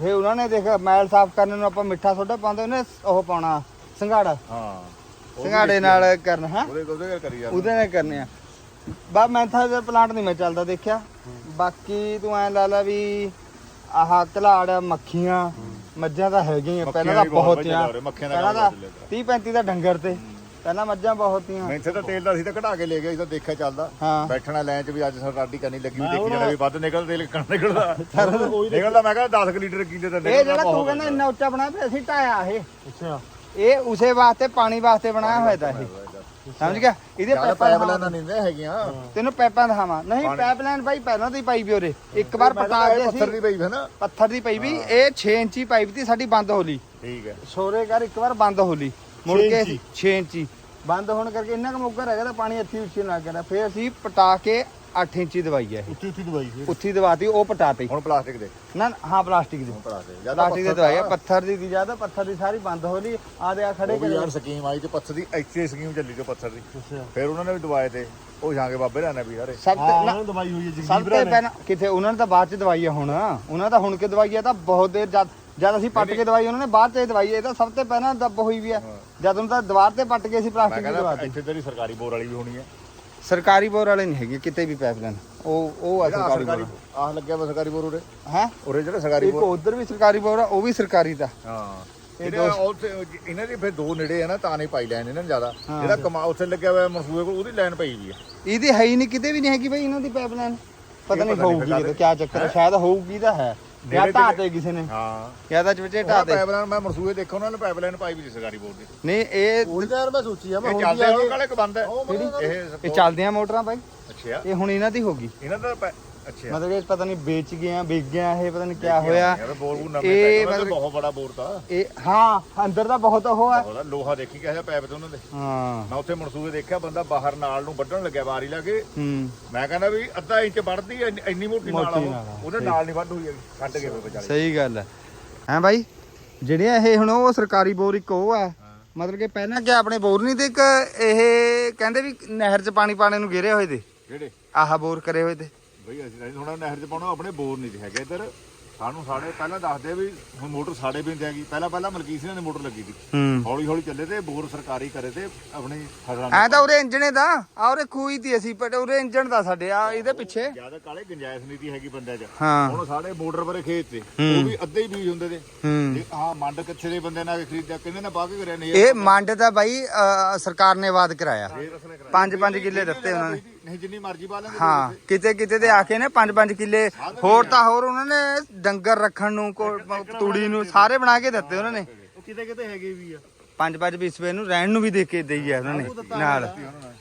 ਫੇ ਉਹਨਾਂ ਨੇ ਦੇਖ ਮੈਲ ਸਾਫ਼ ਕਰਨ ਨੂੰ ਆਪਾਂ ਮਿੱਠਾ ਸੋਡਾ ਪਾਉਂਦੇ ਉਹਨੇ ਉਹ ਪਾਉਣਾ ਸੰਘਾੜਾ। ਹਾਂ। ਸੰਘਾੜੇ ਨਾਲ ਕਰਨਾ ਹੈ? ਉਹਦੇ ਉਹਦੇ ਕਰੀ ਯਾਰ ਉਹਦੇ ਨਾਲ ਕਰਨੇ ਆ। ਬਾ ਮੈਂਥਾ ਦਾ ਪਲਾਂਟ ਨਹੀਂ ਮੈਂ ਚੱਲਦਾ ਦੇਖਿਆ। ਬਾਕੀ ਤੂੰ ਐ ਲਾ ਲਾ ਵੀ ਆਹ ਘਲਾੜ ਮੱਖੀਆਂ ਮੱਝਾਂ ਤਾਂ ਹੈਗੀਆਂ ਹੀ ਆ, ਪਹਿਲਾਂ ਤਾਂ ਬਹੁਤ ਆ ਪਹਿਲਾਂ ਤਾਂ ਬਹੁਤ ਚੱਲਿਆ 30 35 ਦਾ ਡੰਗਰ ਤੇ। ਪਹਿਲਾਂ ਮੱਝਾਂ ਬਹੁਤ ਤੀਆਂ ਮੈਂ ਇੱਥੇ ਤਾਂ ਤੇਲ ਦਾ ਸੀ ਤਾਂ ਕਢਾ ਕੇ ਲੈ ਗਿਆ ਇਹ ਤਾਂ ਦੇਖਿਆ ਚੱਲਦਾ। ਹਾਂ। ਬੈਠਣਾ ਲੈਣ ਚ ਵੀ ਅੱਜ ਸਰਕਾਰੀ ਕਰਨੀ ਲੱਗੀ ਵੀ ਦੇਖੀ ਜਾਣਾ ਵੀ ਵੱਧ ਨਿਕਲ ਤੇਲ ਕਣ ਨਿਕਲਦਾ। ਨਿਕਲਦਾ ਮੈਂ ਕਹਿੰਦਾ 10 ਲੀਟਰ ਕੀਤੇ ਤਾਂ ਇਹ ਜਿਹੜਾ ਤੂੰ ਕਹਿੰਦਾ ਇੰਨਾ ਉੱਚਾ ਬਣਾਇਆ ਪਿਆ ਅਸੀਂ ਢਾਇਆ ਇਹ। ਅੱਛਾ। ਇਹ ਉਸੇ ਵਾਸਤੇ ਪਾਣੀ ਵਾਸਤੇ ਬਣਾਇਆ ਹੋਇਆ ਤਾਂ ਇਹ। ਸਮਝ ਗਿਆ? ਇਹਦੇ ਪਾਇਪ ਦਿਖਾਵਾਂ। ਲਾਈਨਾਂ ਨਹੀਂ ਨੇ ਹੈਗੀਆਂ। ਤੈਨੂੰ ਪੈਪਾਂ ਦਿਖਾਵਾਂ। ਨਹੀਂ ਪਾਈਪਲਾਈਨ ਬਾਈ ਪਹਿਲਾਂ ਦੀ ਪਾਈ ਵੀ ਉਰੇ। ਇੱਕ ਵਾਰ ਪਟਾ ਕੇ ਪੱਥਰ ਅਸੀਂ ਦੀ ਪਈ ਹੈ ਨਾ। ਪੱਥਰ ਦੀ ਪਈ ਵੀ। ਇਹ 6 ਇੰਚੀ ਪਾਈਪ ਦੀ ਸਾਡੀ ਬੰਦ ਹੋ ਲਈ। ਠੀਕ ਹੈ। ਸੋਰੇ ਘਰ ਇੱਕ ਵਾਰ ਬੰਦ ਹੋ ਲਈ। ਮੁੜ ਛੇ ਕੇ ਇੰਚੀ। 6 ਇੰਚੀ। ਬੰਦ ਹੋਣ ਕਰਕੇ ਇੰਨਾ ਕੁ ਮੌਕਾ ਰਹਿ ਗਿਆ ਤਾਂ ਪਾਣੀ ਇੱਥੇ ਉੱਚੇ ਲੱਗ ਗਿਆ ਫਿਰ ਅਸੀਂ ਪਟਾ ਕੇ 8 ਇੰਚੀ ਦਵਾਈ ਹੈ ਉੱਚੀ ਉੱਚੀ ਦਵਾਈ ਫਿਰ ਉੱਥੀ ਦਵਾਤੀ ਉਹ ਪਟਾਤੀ। ਹੁਣ ਪਲਾਸਟਿਕ ਦੇ। ਨਾ ਹਾਂ ਪਲਾਸਟਿਕ ਦੀ। ਹੁਣ ਪਲਾਸਟਿਕ ਜ਼ਿਆਦਾ ਪਲਾਸਟਿਕ ਦੀ ਦਵਾਈ ਆ ਪੱਥਰ ਦੀ ਦੀ ਜ਼ਿਆਦਾ ਪੱਥਰ ਦੀ ਸਾਰੀ ਬੰਦ ਹੋ ਲਈ ਆ ਦੇ ਆ ਖੜੇ ਉਹ ਵੀ ਯਾਰ ਸਕੀਮ ਆਈ ਤੇ ਪੱਥਰ ਦੀ ਇੱਥੇ ਸਕੀਮ ਚੱਲੀ ਤੇ ਪੱਥਰ ਦੀ। ਅੱਛਾ। ਫਿਰ ਉਹਨਾਂ ਨੇ ਵੀ ਦਵਾਏ ਤੇ ਉਹ ਜਾਂਗੇ ਬਾਬੇ ਲੈਣੇ ਵੀ ਸਾਰੇ ਸਭ ਹਾਂ ਤੋਂ ਉਹਨਾਂ ਨਾ- ਨੂੰ ਦਵਾਈ ਹੋਈ ਹੈ ਸਭ ਤੋਂ ਨੇ ਪਹਿਲਾਂ ਕਿਥੇ ਉਹਨਾਂ ਨੇ ਤਾਂ ਬਾਅਦ ਚ ਦਵਾਈ ਆ ਹੁਣ। ਉਹਨਾਂ ਦਾ ਹੁਣ ਕੇ ਦਵਾਈ ਆ ਤਾਂ ਬਹੁਤ ਦੇਰ ਜਦ ਜਦ ਅਸੀਂ ਪੱਟ ਕੇ ਦਵਾਈ ਉਹਨਾਂ ਨੇ ਬਾਅਦ ਚ ਦਵਾਈ ਆ, ਇਹ ਤਾਂ ਸਭ ਤੋਂ ਪਹਿਲਾਂ ਦੱਬ ਹੋਈ ਵੀ ਆ। ਜਦ ਉਹਨਾਂ ਤਾਂ ਦੀਵਾਰ ਤੇ ਪੱਟ ਕੇ ਅਸੀਂ ਮੈਂ ਪਲਾਸਟਿਕ ਦੀ ਕਹਿੰਦਾ ਦਵਾਤੀ ਇੱਥੇ ਤੇਰੀ ਸਰਕਾਰੀ ਬੋਰ ਵਾਲੀ ਵੀ ਹੋਣੀ ਹੈ। ਸਰਕਾਰੀ ਬੋਰ ਵਾਲੇ ਨਹੀਂ ਹੈਗੇ ਕਿਤੇ ਵੀ ਪਾਈਪਲਾਈਨ ਉਹ ਉਹ ਆ ਸਰਕਾਰੀ ਬੋਰ। ਆਹ ਲੱਗਿਆ ਵਾ ਸਰਕਾਰੀ ਬੋਰ ਉਰੇ? ਹੈ? ਉਰੇ ਜਿਹੜਾ ਸਰਕਾਰੀ ਇੱਕ ਬੋਰ? ਉਧਰ ਵੀ ਸਰਕਾਰੀ ਬੋਰ ਆ ਉਹ ਵੀ ਸਰਕਾਰੀ ਦਾ। ਹਾਂ। ਇਹਦੇ ਉੱਥੇ ਇਹਨਾਂ ਦੀ ਫਿਰ ਦੋ ਨੇੜੇ ਆ ਨਾ ਤਾਂ ਨਹੀਂ ਪਾਈ ਲਾਈਨ ਇਹਨਾਂ ਨੇ ਜ਼ਿਆਦਾ। ਹਾਂ। ਜਿਹੜਾ ਕਮਾ ਉੱਥੇ ਲੱਗਿਆ ਹੋਇਆ ਮਨਸੂਬੇ ਕੋਲ ਉਹਦੀ ਲਾਈਨ ਪਈ ਵੀ ਹੈ ਇਹਦੀ ਹੈ ਹੀ ਨਹੀਂ ਕਿਤੇ ਵੀ ਨਹੀਂ ਹੈਗੀ ਬਈ ਇਹਨਾਂ ਦੀ ਪਾਈਪਲਾਈਨ ਪਤਾ ਨਹੀਂ ਹੋਊਗੀ ਕਿਤੇ ਚੱਕਰ ਹੈ? ਸ਼ਾਇਦ ਹੋਊਗੀ ਤਾਂ ਹੈ। ਜਾਂ ਨੇੜੇ ਢਾਹ ਤੇ- ਤੇ ਕਿਸੇ ਨੇ? ਹਾਂ। ਜਾਂ ਤਾਂ ਵਿੱਚ ਢਾਹ ਤੇ? ਪਾਈਪਲਾਈਨ ਮੈਂ ਮਰਸੂਏ ਦੇਖੋ ਉਹਨਾਂ ਨੇ ਪਾਈਪਲਾਈਨ ਪਾਈ ਵੀ ਸੀ ਸਰਕਾਰੀ ਬੋਰਡ ਦੀ। ਨਹੀਂ ਇਹ ਉਹੀ ਤਾਂ ਯਾਰ ਮੈਂ ਸੋਚੀ ਆ ਮੈਂ ਇਹ ਚੱਲਦੇ ਆ ਕਾਲੇ ਇੱਕ ਬੰਦ ਹੈ? ਕਿਹੜੀ? ਇਹ ਇਹ ਚੱਲਦੀਆਂ ਮੋਟਰਾਂ ਬਾਈ। ਅੱਛਾ। ਇਹ ਹੁਣ ਇਹਨਾਂ ਦੀ ਹੋਗੀ ਇਹਨਾਂ ਦਾ ਪੈ- ਅੱਛਾ। ਮਤਲਬ ਕਿ ਪਤਾ ਨਹੀਂ ਵੇਚ ਗਿਆ ਵਿਕ ਗਿਆ ਇਹ ਪਤਾ ਨਹੀਂ ਕਿਆ ਹੋਇਆ। ਯਾਰ ਬੋਰ ਬੂਰ ਨਵੇਂ ਇਹ ਮਤਲਬ- ਬਹੁਤ ਬੜਾ ਬੋਰ ਤਾਂ। ਇਹ ਹਾਂ ਅੰਦਰ ਦਾ ਬਹੁਤ ਉਹ ਹੈ ਉਹਦਾ ਲੋਹਾ ਦੇਖੀ ਕਿਹਾ ਪੈਪ ਤੇ ਉਹਨਾਂ ਦੇ। ਹਾਂ। ਮੈਂ ਉੱਥੇ ਮਰਸੂਏ ਦੇਖਿਆ ਬੰਦਾ ਬਾਹਰ ਨਾਲ ਨੂੰ ਵੱਢਣ ਲੱਗਿਆ ਵਾਰੀ ਲਾ ਕੇ। ਹੂੰ। ਮੈਂ ਕਹਿੰਦਾ ਵੀ ਅੱਧਾ ਇੰਚ ਵੱਢਦੀ ਐ, ਇੰਨੀ- ਮੋਟੀ ਨਾਲ ਆ ਮੋਟੀ ਉਹ। ਨਾਲ ਆ, ਉਹਦੇ ਨਾਲ ਨਹੀਂ ਵੱਢ ਹੋਈ ਹੈਗੀ ਕੱਢ ਗਏ ਵਿਚਾਰੇ ਸਹੀ ਗੱਲ ਹੈ ਹੈ ਬਾਈ ਜਿਹੜੀਆਂ ਇਹ ਹੁਣ ਉਹ ਸਰਕਾਰੀ ਬੋਰ ਇੱਕ ਉਹ ਹੈ। ਮਤਲਬ ਕਿ ਪਹਿਲਾਂ ਕਿ ਆਪਣੇ ਬੋਰ ਨਹੀਂ ਤੇ ਇੱਕ ਇਹ ਕਹਿੰਦੇ ਵੀ ਨਹਿਰ 'ਚ ਪਾਣੀ ਪਾਣੇ ਨੂੰ ਘੇਰੇ ਹੋਏ ਤੇ। ਜਿਹੜੇ ਆਹ ਬੋਰ ਕਰੇ ਹੋਏ ਤੇ। ਬਈ ਅਸੀਂ ਤਾਂ ਥੋੜਾ ਨਹਿਰ 'ਚ ਪਾਉਣਾ ਆਪਣੇ ਬੋਰ ਨਹੀਂ ਹੈਗੇ ਇੱਧਰ। ਸਾਨੂੰ ਸਾਡੇ ਪਹਿਲਾਂ ਦੱਸਦੇ ਵੀ ਹੁਣ ਮੋਟਰ ਸਾਡੇ ਪਿੰਡ ਹੈਗੀ। ਪਹਿਲਾਂ ਪਹਿਲਾਂ ਮਲਕੀਤ ਸਿੰਘ ਨੇ ਮੋਟਰ ਲੱਗੀ ਸੀ। ਹੂੰ। ਹੌਲੀ ਹੌਲੀ ਚੱਲੇ ਤੇ ਬੋਰ ਸਰਕਾਰੀ ਕਰੇ ਤੇ ਆਪਣੀ ਫਸਲਾਂ ਐ ਤਾਂ ਉਰੇ ਇੰਜਣੇ ਦਾ ਆ ਉਰੇ ਖੂਈ ਤੀ ਅਸੀਂ ਪਰ ਉਰੇ ਇੰਜਣ ਦਾ ਸਾਡੇ ਆ ਇਹਦੇ ਪਿੱਛੇ। ਜ਼ਿਆਦਾ ਕਾਲੇ ਗੁੰਜਾਇਸ਼ ਨਹੀਂ ਤੀ ਹੈਗੀ ਬੰਦਿਆਂ 'ਚ। ਹਾਂ। ਹੁਣ ਸਾਡੇ ਮੋਟਰ ਪਰੇ ਖੇਤ ਤੇ। ਉਹ ਵੀ ਅੱਧੇ ਹੀ ਬੀਜ ਹੁੰਦੇ ਤੇ ਹੂੰ। ਮੰਡ ਕਿੱਥੇ ਦੇ ਬੰਦੇ ਨਾਲ ਖਰੀਦਿਆ ਕਿੰਨੇ ਨੇ ਪਾ ਕੇ ਕਰਿਆ ਨਹੀਂ ਇਹ ਮੰਡ ਦਾ ਬਾਈ ਸਰਕਾਰ ਨੇ ਵਾਦ ਕਰਾਇਆ। ਪੰਜ ਪੰਜ ਕਿੱਲੇ ਦਿੱਤੇ ਉਹਨਾਂ ਨੇ। ਨਹੀਂ ਜਿੰਨੀ ਮਰਜ਼ੀ ਪਾ ਲੈਂਦੇ ਹਾਂ ਕਿਤੇ ਕਿਤੇ ਤੇ ਆ ਕੇ ਨੇ ਪੰਜ ਪੰਜ ਕਿੱਲੇ ਹੋਰ ਤਾਂ ਹੋਰ ਉਹਨਾਂ ਨੇ ਡੰਗਰ ਰੱਖਣ ਨੂੰ ਤੂੜੀ ਨੂੰ ਸਾਰੇ ਬਣਾ ਕੇ ਦਿੱਤੇ ਉਹਨਾਂ ਨੇ। ਕਿਤੇ ਕਿਤੇ ਹੈਗੇ ਵੀ ਆ। ਪੰਜ ਪੰਜ ਵਿਸਵੇ ਨੂੰ ਰਹਿਣ ਨੂੰ ਵੀ ਦੇ ਕੇ ਦਈ ਆ ਉਹਨਾਂ ਨੇ ਨਾਲ।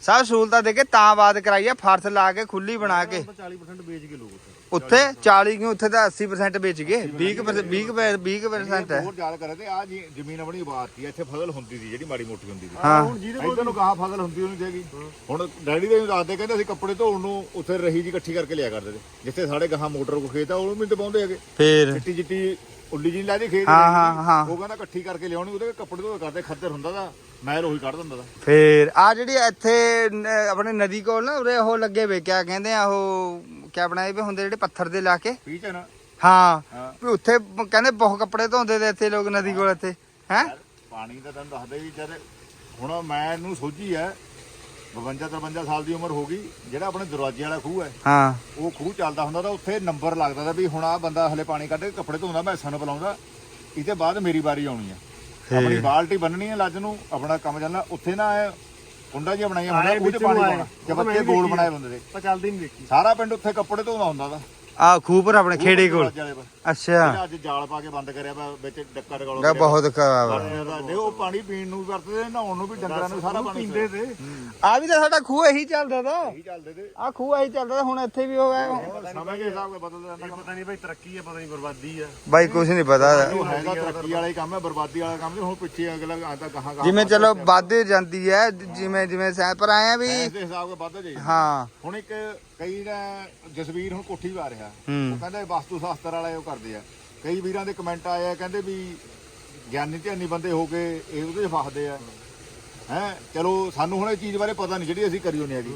ਸਭ ਸਹੂਲਤਾਂ ਦੇ ਕੇ ਤਾਂ ਬਾਤ ਕਰਾਈ ਆ ਫਰਸ਼ ਲਾ ਕੇ ਖੁੱਲੀ ਬਣਾ ਕੇ। ਤਾਂ 40% ਵੇਚ ਕੇ ਲੋਕ ਉੱਥੇ ਉੱਥੇ 40 ਕਿਉਂ? ਉੱਥੇ ਤਾਂ 80% ਵੇਚ ਗਏ। 20 20 20% ਹੈ। ਹੋਰ ਜ਼ਿਆਦਾ ਕਰੇ ਤੇ ਆ ਜ਼ਮੀਨ ਆਪਣੀ ਆਬਾਦ ਸੀ ਇੱਥੇ ਫਸਲ ਹੁੰਦੀ ਸੀ ਜਿਹੜੀ ਮਾੜੀ ਮੋਟੀ ਹੁੰਦੀ ਸੀ। ਹਾਂ। ਹੁਣ ਜਿਹਦੇ ਇੱਧਰ ਨੂੰ ਕਹਾ ਫਸਲ ਹੁੰਦੀ ਹੋਣੀ ਚਾਹੀਦੀ ਹੁਣ ਡੈਡੀ ਦੇ ਦੱਸਦੇ ਕਹਿੰਦੇ ਅਸੀਂ ਕੱਪੜੇ ਧੋਣ ਨੂੰ ਉੱਥੇ ਰਹੀ ਜੀ ਇਕੱਠੀ ਕਰਕੇ ਲਿਆ ਕਰਦੇ ਤੇ ਜਿੱਥੇ ਸਾਡੇ ਗਾਹਾਂ ਮੋਟਰ ਕੋ ਖੇਤ ਆ ਉਹਨੂੰ ਵੀ ਤੇ ਪਾਉਂਦੇ ਹੈਗੇ। ਫੇਰ। ਚਿੱਟੀ ਚਿੱਟੀ ਉੱਲੀ ਜੀ ਲਾਦੀ ਖੇਤ ਹਾਂ, ਹਾਂ। ਹਾਂ। ਉਹ ਕਹਿੰਦਾ ਇਕੱਠੀ ਕਰਕੇ ਲਿਆਉਣੀ ਉਹਦੇ ਕੱਪੜੇ ਧੋ ਕਰਦੇ ਖੱਦਰ ਹੁੰਦਾ ਦਾ ਮੈਲ ਉਹੀ ਕੱਢ ਦਿੰਦਾ ਦਾ ਫੇਰ ਆ ਜਿਹੜੀ ਇੱਥੇ ਨ- ਆਪਣੇ ਨਦੀ ਕੋਲ ਨਾ ਉਰੇ ਉਹ ਲੱਗੇ ਵੇ ਕਿਆ ਕਹਿੰਦੇ ਆ ਉਹ ਕਿਆ ਬਣਾਏ ਵੇ ਹੁੰਦੇ ਜਿਹੜੇ ਪੱਥਰ ਦੇ ਲਾ ਕੇ। ਪੀਚ ਹੈ ਨਾ? ਹਾਂ। ਹਾਂ। ਵੀ ਉੱਥੇ ਬ- ਕਹਿੰਦੇ ਬਹੁਤ ਕੱਪੜੇ ਧੋਂਦੇ ਤੇ ਇੱਥੇ ਲੋਕ ਨਦੀ ਕੋਲ ਇੱਥੇ। ਹੈ? ਯਾਰ, ਪਾਣੀ ਤਾਂ ਤੈਨੂੰ ਦੱਸਦੇ ਵੀ ਜਦ ਹੁਣ ਮੈਂ ਇਹਨੂੰ ਸੋਝੀ ਐ 52 53 ਸਾਲ ਦੀ ਉਮਰ ਹੋ ਗਈ ਜਿਹੜਾ ਆਪਣੇ ਦਰਵਾਜ਼ੇ ਵਾਲਾ ਖੂਹ ਹੈ। ਹਾਂ। ਉਹ ਖੂਹ ਚੱਲਦਾ ਹੁੰਦਾ ਤਾਂ ਉੱਥੇ ਨੰਬਰ ਲੱਗਦਾ ਤਾਂ ਵੀ ਹੁਣ ਆ ਬੰਦਾ ਹਲੇ ਪਾਣੀ ਕੱਢ ਕੇ ਕੱਪੜੇ ਧੋਂਦਾ ਮੈਂ ਸਾਨੂੰ ਬੁਲਾਉਂਦਾ। ਇਹਦੇ ਬਾਅਦ ਮੇਰੀ ਵਾਰੀ ਆਉਣੀ ਆ ਆਪਣੀ ਬਾਲਟੀ ਬੰਨਣੀ ਹੈ ਲੱਜ ਨੂੰ ਆਪਣਾ ਕੰਮ ਚੱਲਣਾ। ਉੱਥੇ ਨਾ ਇਹ ਕੁੰਡਾ ਜਿਹਾ ਬਣਾਈਆ ਹੁੰਦਾ ਆਏ ਉਹ 'ਚ ਵਿੱਚ ਪਾਣੀ। ਪਾਉਣਾ। ਵੀ ਗੋਲ ਬਣਾਏ ਹੁੰਦੇ ਤੇ ਪਰ ਚੱਲਦੀ ਨਹੀਂ ਦੇਖੀ। ਸਾਰਾ ਪਿੰਡ ਉੱਥੇ ਕੱਪੜੇ ਧੋਂਦਾ ਹੁੰਦਾ ਦਾ ਆ ਖੂਪਰ ਆਪਣੇ ਖੇੜੇ ਕੋਲ। ਅੱਛਾ। ਅੱਜ ਜਾਲ ਪਾ ਕੇ ਬੰਦ ਕਰਿਆ ਵਾ ਵਿੱਚ ਡੱਕਾ ਰਗਾਲੋ ਇਹ ਬਹੁਤ ਖਰਾਬ ਆ। ਦੇ ਉਹ ਪਾਣੀ ਪੀਣ ਨੂੰ ਵੀ ਵਰਤਦੇ ਨਹਾਉਣ ਨੂੰ ਵੀ ਡੰਗਰਾਂ ਨੂੰ ਸਾਰਾ ਪਾਣੀ ਪੀਂਦੇ ਤੇ। ਆ ਵੀ ਤਾਂ ਸਾਡਾ ਖੂਹ ਇਹੀ ਚੱਲਦਾ ਤਾ। ਇਹੀ ਚੱਲਦੇ ਤੇ। ਆ ਖੂਹ ਇਹੀ ਚੱਲਦਾ ਤਾ, ਹੁਣ ਇੱਥੇ ਵੀ ਹੋ ਗਿਆ ਸਮੇਂ ਦੇ ਹਿਸਾਬ ਨਾਲ ਬਦਲਦਾ ਰਹਿੰਦਾ। ਪਤਾ ਨਹੀਂ ਭਾਈ ਤਰੱਕੀ ਆ ਪਤਾ ਨਹੀਂ ਬਰਬਾਦੀ ਆ। ਬਾਈ ਕੁਝ ਨਹੀਂ ਪਤਾ। ਉਹ ਹੈਗਾ ਤਰੱਕੀ ਵਾਲਾ ਹੀ ਕੰਮ ਹੈ ਬਰਬਾਦੀ ਵਾਲਾ ਕੰਮ ਨਹੀਂ ਹੁਣ ਪਿੱਛੇ ਅਗਲਾ ਆਂਦਾ ਕਹਾਂ ਕਹਾਂ ਜਿਵੇਂ ਚਲੋ ਵੱਧਦੀ ਜਾਂਦੀ ਹੈ ਜਿਵੇਂ ਜਿਵੇਂ ਸੈ ਪਰ ਆਏ ਆ ਵੀ ਇਸ ਦੇ ਹਿਸਾਬ ਨਾਲ ਵੱਧ ਜਾਈ ਹਾਂ। ਹੁਣ ਇੱਕ ਕਈ ਨਾ ਜਸਵੀਰ ਹੁਣ ਕੋਠੀ ਵਾ ਰਿਹਾ। ਉਹ ਕਹਿੰਦੇ ਵਾਸਤੂ ਸ਼ਾਸਤਰ ਵਾਲੇ ਉਹ ਕਰਦੇ ਆ। ਕਈ ਵੀਰਾਂ ਦੇ ਕਮੈਂਟ ਆਏ ਆ ਕਹਿੰਦੇ ਵੀ ਗਿਆਨੀ ਧਿਆਨੀ ਬੰਦੇ ਹੋ ਕੇ ਇਹ ਉਹਦੇ ਫਸਦੇ ਆ। ਹੈ ਚਲੋ ਸਾਨੂੰ ਹੁਣ ਇਹ ਚੀਜ਼ ਬਾਰੇ ਪਤਾ ਨਹੀਂ ਜਿਹੜੀ ਅਸੀਂ ਕਰੀ ਹੋਣੀ ਹੈਗੀ।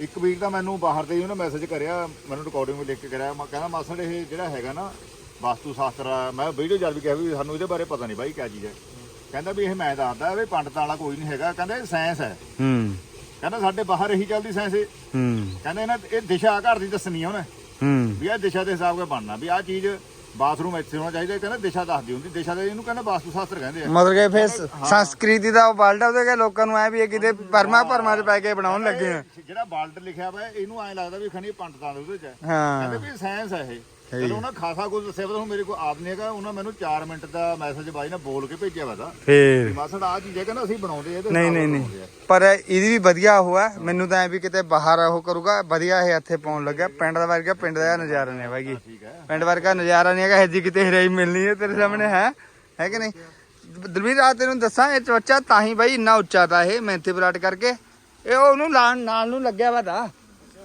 ਇੱਕ ਵੀਰ ਦਾ ਮੈਨੂੰ ਬਾਹਰ ਦੇ ਹੀ ਉਹਨੇ ਮੈਸੇਜ ਕਰਿਆ ਮੈਨੂੰ ਰਿਕਾਰਡਿੰਗ ਵੀ ਲਿਖ ਕੇ ਕਰਿਆ ਮੈਂ ਕਹਿੰਦਾ ਮਾਸੜ ਇਹ ਜਿਹੜਾ ਹੈਗਾ ਨਾ ਵਾਸਤੂ ਸ਼ਾਸਤਰ ਮੈਂ ਵੀਡੀਓ ਜਦ ਵੀ ਕਿਹਾ ਵੀ ਸਾਨੂੰ ਇਹਦੇ ਬਾਰੇ ਪਤਾ ਨਹੀਂ ਬਾਈ ਕਿਆ ਚੀਜ਼ ਹੈ। ਕਹਿੰਦਾ ਵੀ ਇਹ ਮੈਂ ਦੱਸਦਾ ਵੀ ਪੰਡਤਾਂ ਵਾਲਾ ਕੋਈ ਨਹੀਂ ਹੈਗਾ ਕਹਿੰਦਾ ਇਹ ਸਾਇੰਸ ਹੈ। ਹੂੰ। ਕਹਿੰਦਾ ਸਾਡੇ ਬਾਹਰ ਇਹੀ ਚੱਲਦੀ ਸਾਇੰਸ ਇਹ। ਹੂੰ। ਕਹਿੰਦਾ ਇਹਨਾਂ ਇਹ ਦਿਸ਼ਾ ਘਰ ਦੀ ਦੱਸਣੀ ਆ ਉਹਨੇ। ਹੂੰ। ਵੀ ਇਹ ਦਿਸ਼ਾ ਦੇ ਹਿਸਾਬ ਨਾਲ ਬਣਨਾ ਵੀ ਆਹ ਚੀਜ਼ ਬਾਥਰੂਮ ਇੱਥੇ ਹੋਣਾ ਚਾਹੀਦਾ ਕਹਿੰਦਾ ਦਿਸ਼ਾ ਦੱਸਦੀ ਹੁੰਦੀ ਦਿਸ਼ਾ ਦੇ ਇਹਨੂੰ ਕਹਿੰਦਾ ਵਾਸਤੂ ਸ਼ਾਸਤਰ ਕਹਿੰਦੇ ਆ। ਮਤਲਬ ਕਿ ਫਿਰ ਸੰਸਕ੍ਰਿਤੀ ਦਾ ਉਹ ਵਰਲਡ ਉਹਦੇ ਕਿ ਲੋਕਾਂ ਨੂੰ ਐ ਵੀ ਇਹ ਕਿਤੇ ਪਰਮਾ ਪਰਮਾ ਚ ਪੈ ਕੇ ਬਣਾਉਣ ਲੱਗੇ ਆ। ਜਿਹੜਾ ਬਾਲਟ ਲਿਖਿਆ ਹੋਇਆ ਇਹਨੂੰ ਐਂ ਲੱਗਦਾ ਵੀ ਖਣੀ ਪੰਡਤਾਂ ਦੇ ਉਹਦੇ ਚ ਹੈ। ਹਾਂ। ਕਹਿੰਦੇ ਵੀ ਸਾਇੰਸ ਹੈ ਇਹ। ਚਲੋ ਉਹਨਾਂ ਖਾਸਾ ਕੁਝ ਦੱਸਿਆ ਹੁਣ ਮੇਰੇ ਕੋਲ ਆਪ ਨਹੀਂ ਹੈਗਾ। ਉਹਨਾਂ ਮੈਨੂੰ 4 ਮਿੰਟ ਦਾ ਮੈਸੇਜ ਬਾਈ ਨੇ ਬੋਲ ਕੇ ਭੇਜਿਆ ਵਾ ਦਾ ਫੇਰ। ਮਾਸੜ ਆ ਚੀਜ਼ ਹੈ ਕਹਿੰਦਾ ਅਸੀਂ ਬਣਾਉਂਦੇ ਆ ਇਹਦੇ ਨਹੀਂ ਨਹੀਂ ਨਹੀਂ। ਆ। ਪਰ ਇਹਦੀ ਵੀ ਵਧੀਆ ਉਹ ਹੈ ਮੈਨੂੰ ਤਾਂ ਐ ਵੀ ਕਿਤੇ ਬਾਹਰ ਉਹ ਕਰੂਗਾ। ਵਧੀਆ ਇਹ ਇੱਥੇ ਪਾਉਣ ਲੱਗਾ ਪਿੰਡ ਦਾ ਵਰਗਾ ਪਿੰਡ ਦਾ ਨਜ਼ਾਰਾ ਨਹੀਂ ਬਾਈ ਠੀਕ ਹੈ। ਪਿੰਡ ਵਰਗਾ ਨਜ਼ਾਰਾ ਨਹੀਂ ਹੈਗਾ। ਹਜੇ ਕਿਤੇ ਹਿਰਾਈ ਮਿਲਣੀ ਹੈ ਤੇਰੇ ਸਾਹਮਣੇ ਹੈ? ਹੈ ਕਿ ਨਹੀਂ? ਦਲਵੀਰ ਰਾਤ ਤੈਨੂੰ ਦੱਸਾਂ ਇਹ ਬੱਚਾ ਤਾਂ ਹੀ ਬਾਈ ਇੰਨਾ ਉੱਚਾ ਤਾ ਇਹ ਮੈਂਥੇ ਪਲਾਟ ਕਰਕੇ। ਇਹ ਉਹਨੂੰ ਨਾਲ ਨੂੰ ਲੱਗਿਆ ਵਾ ਤਾ।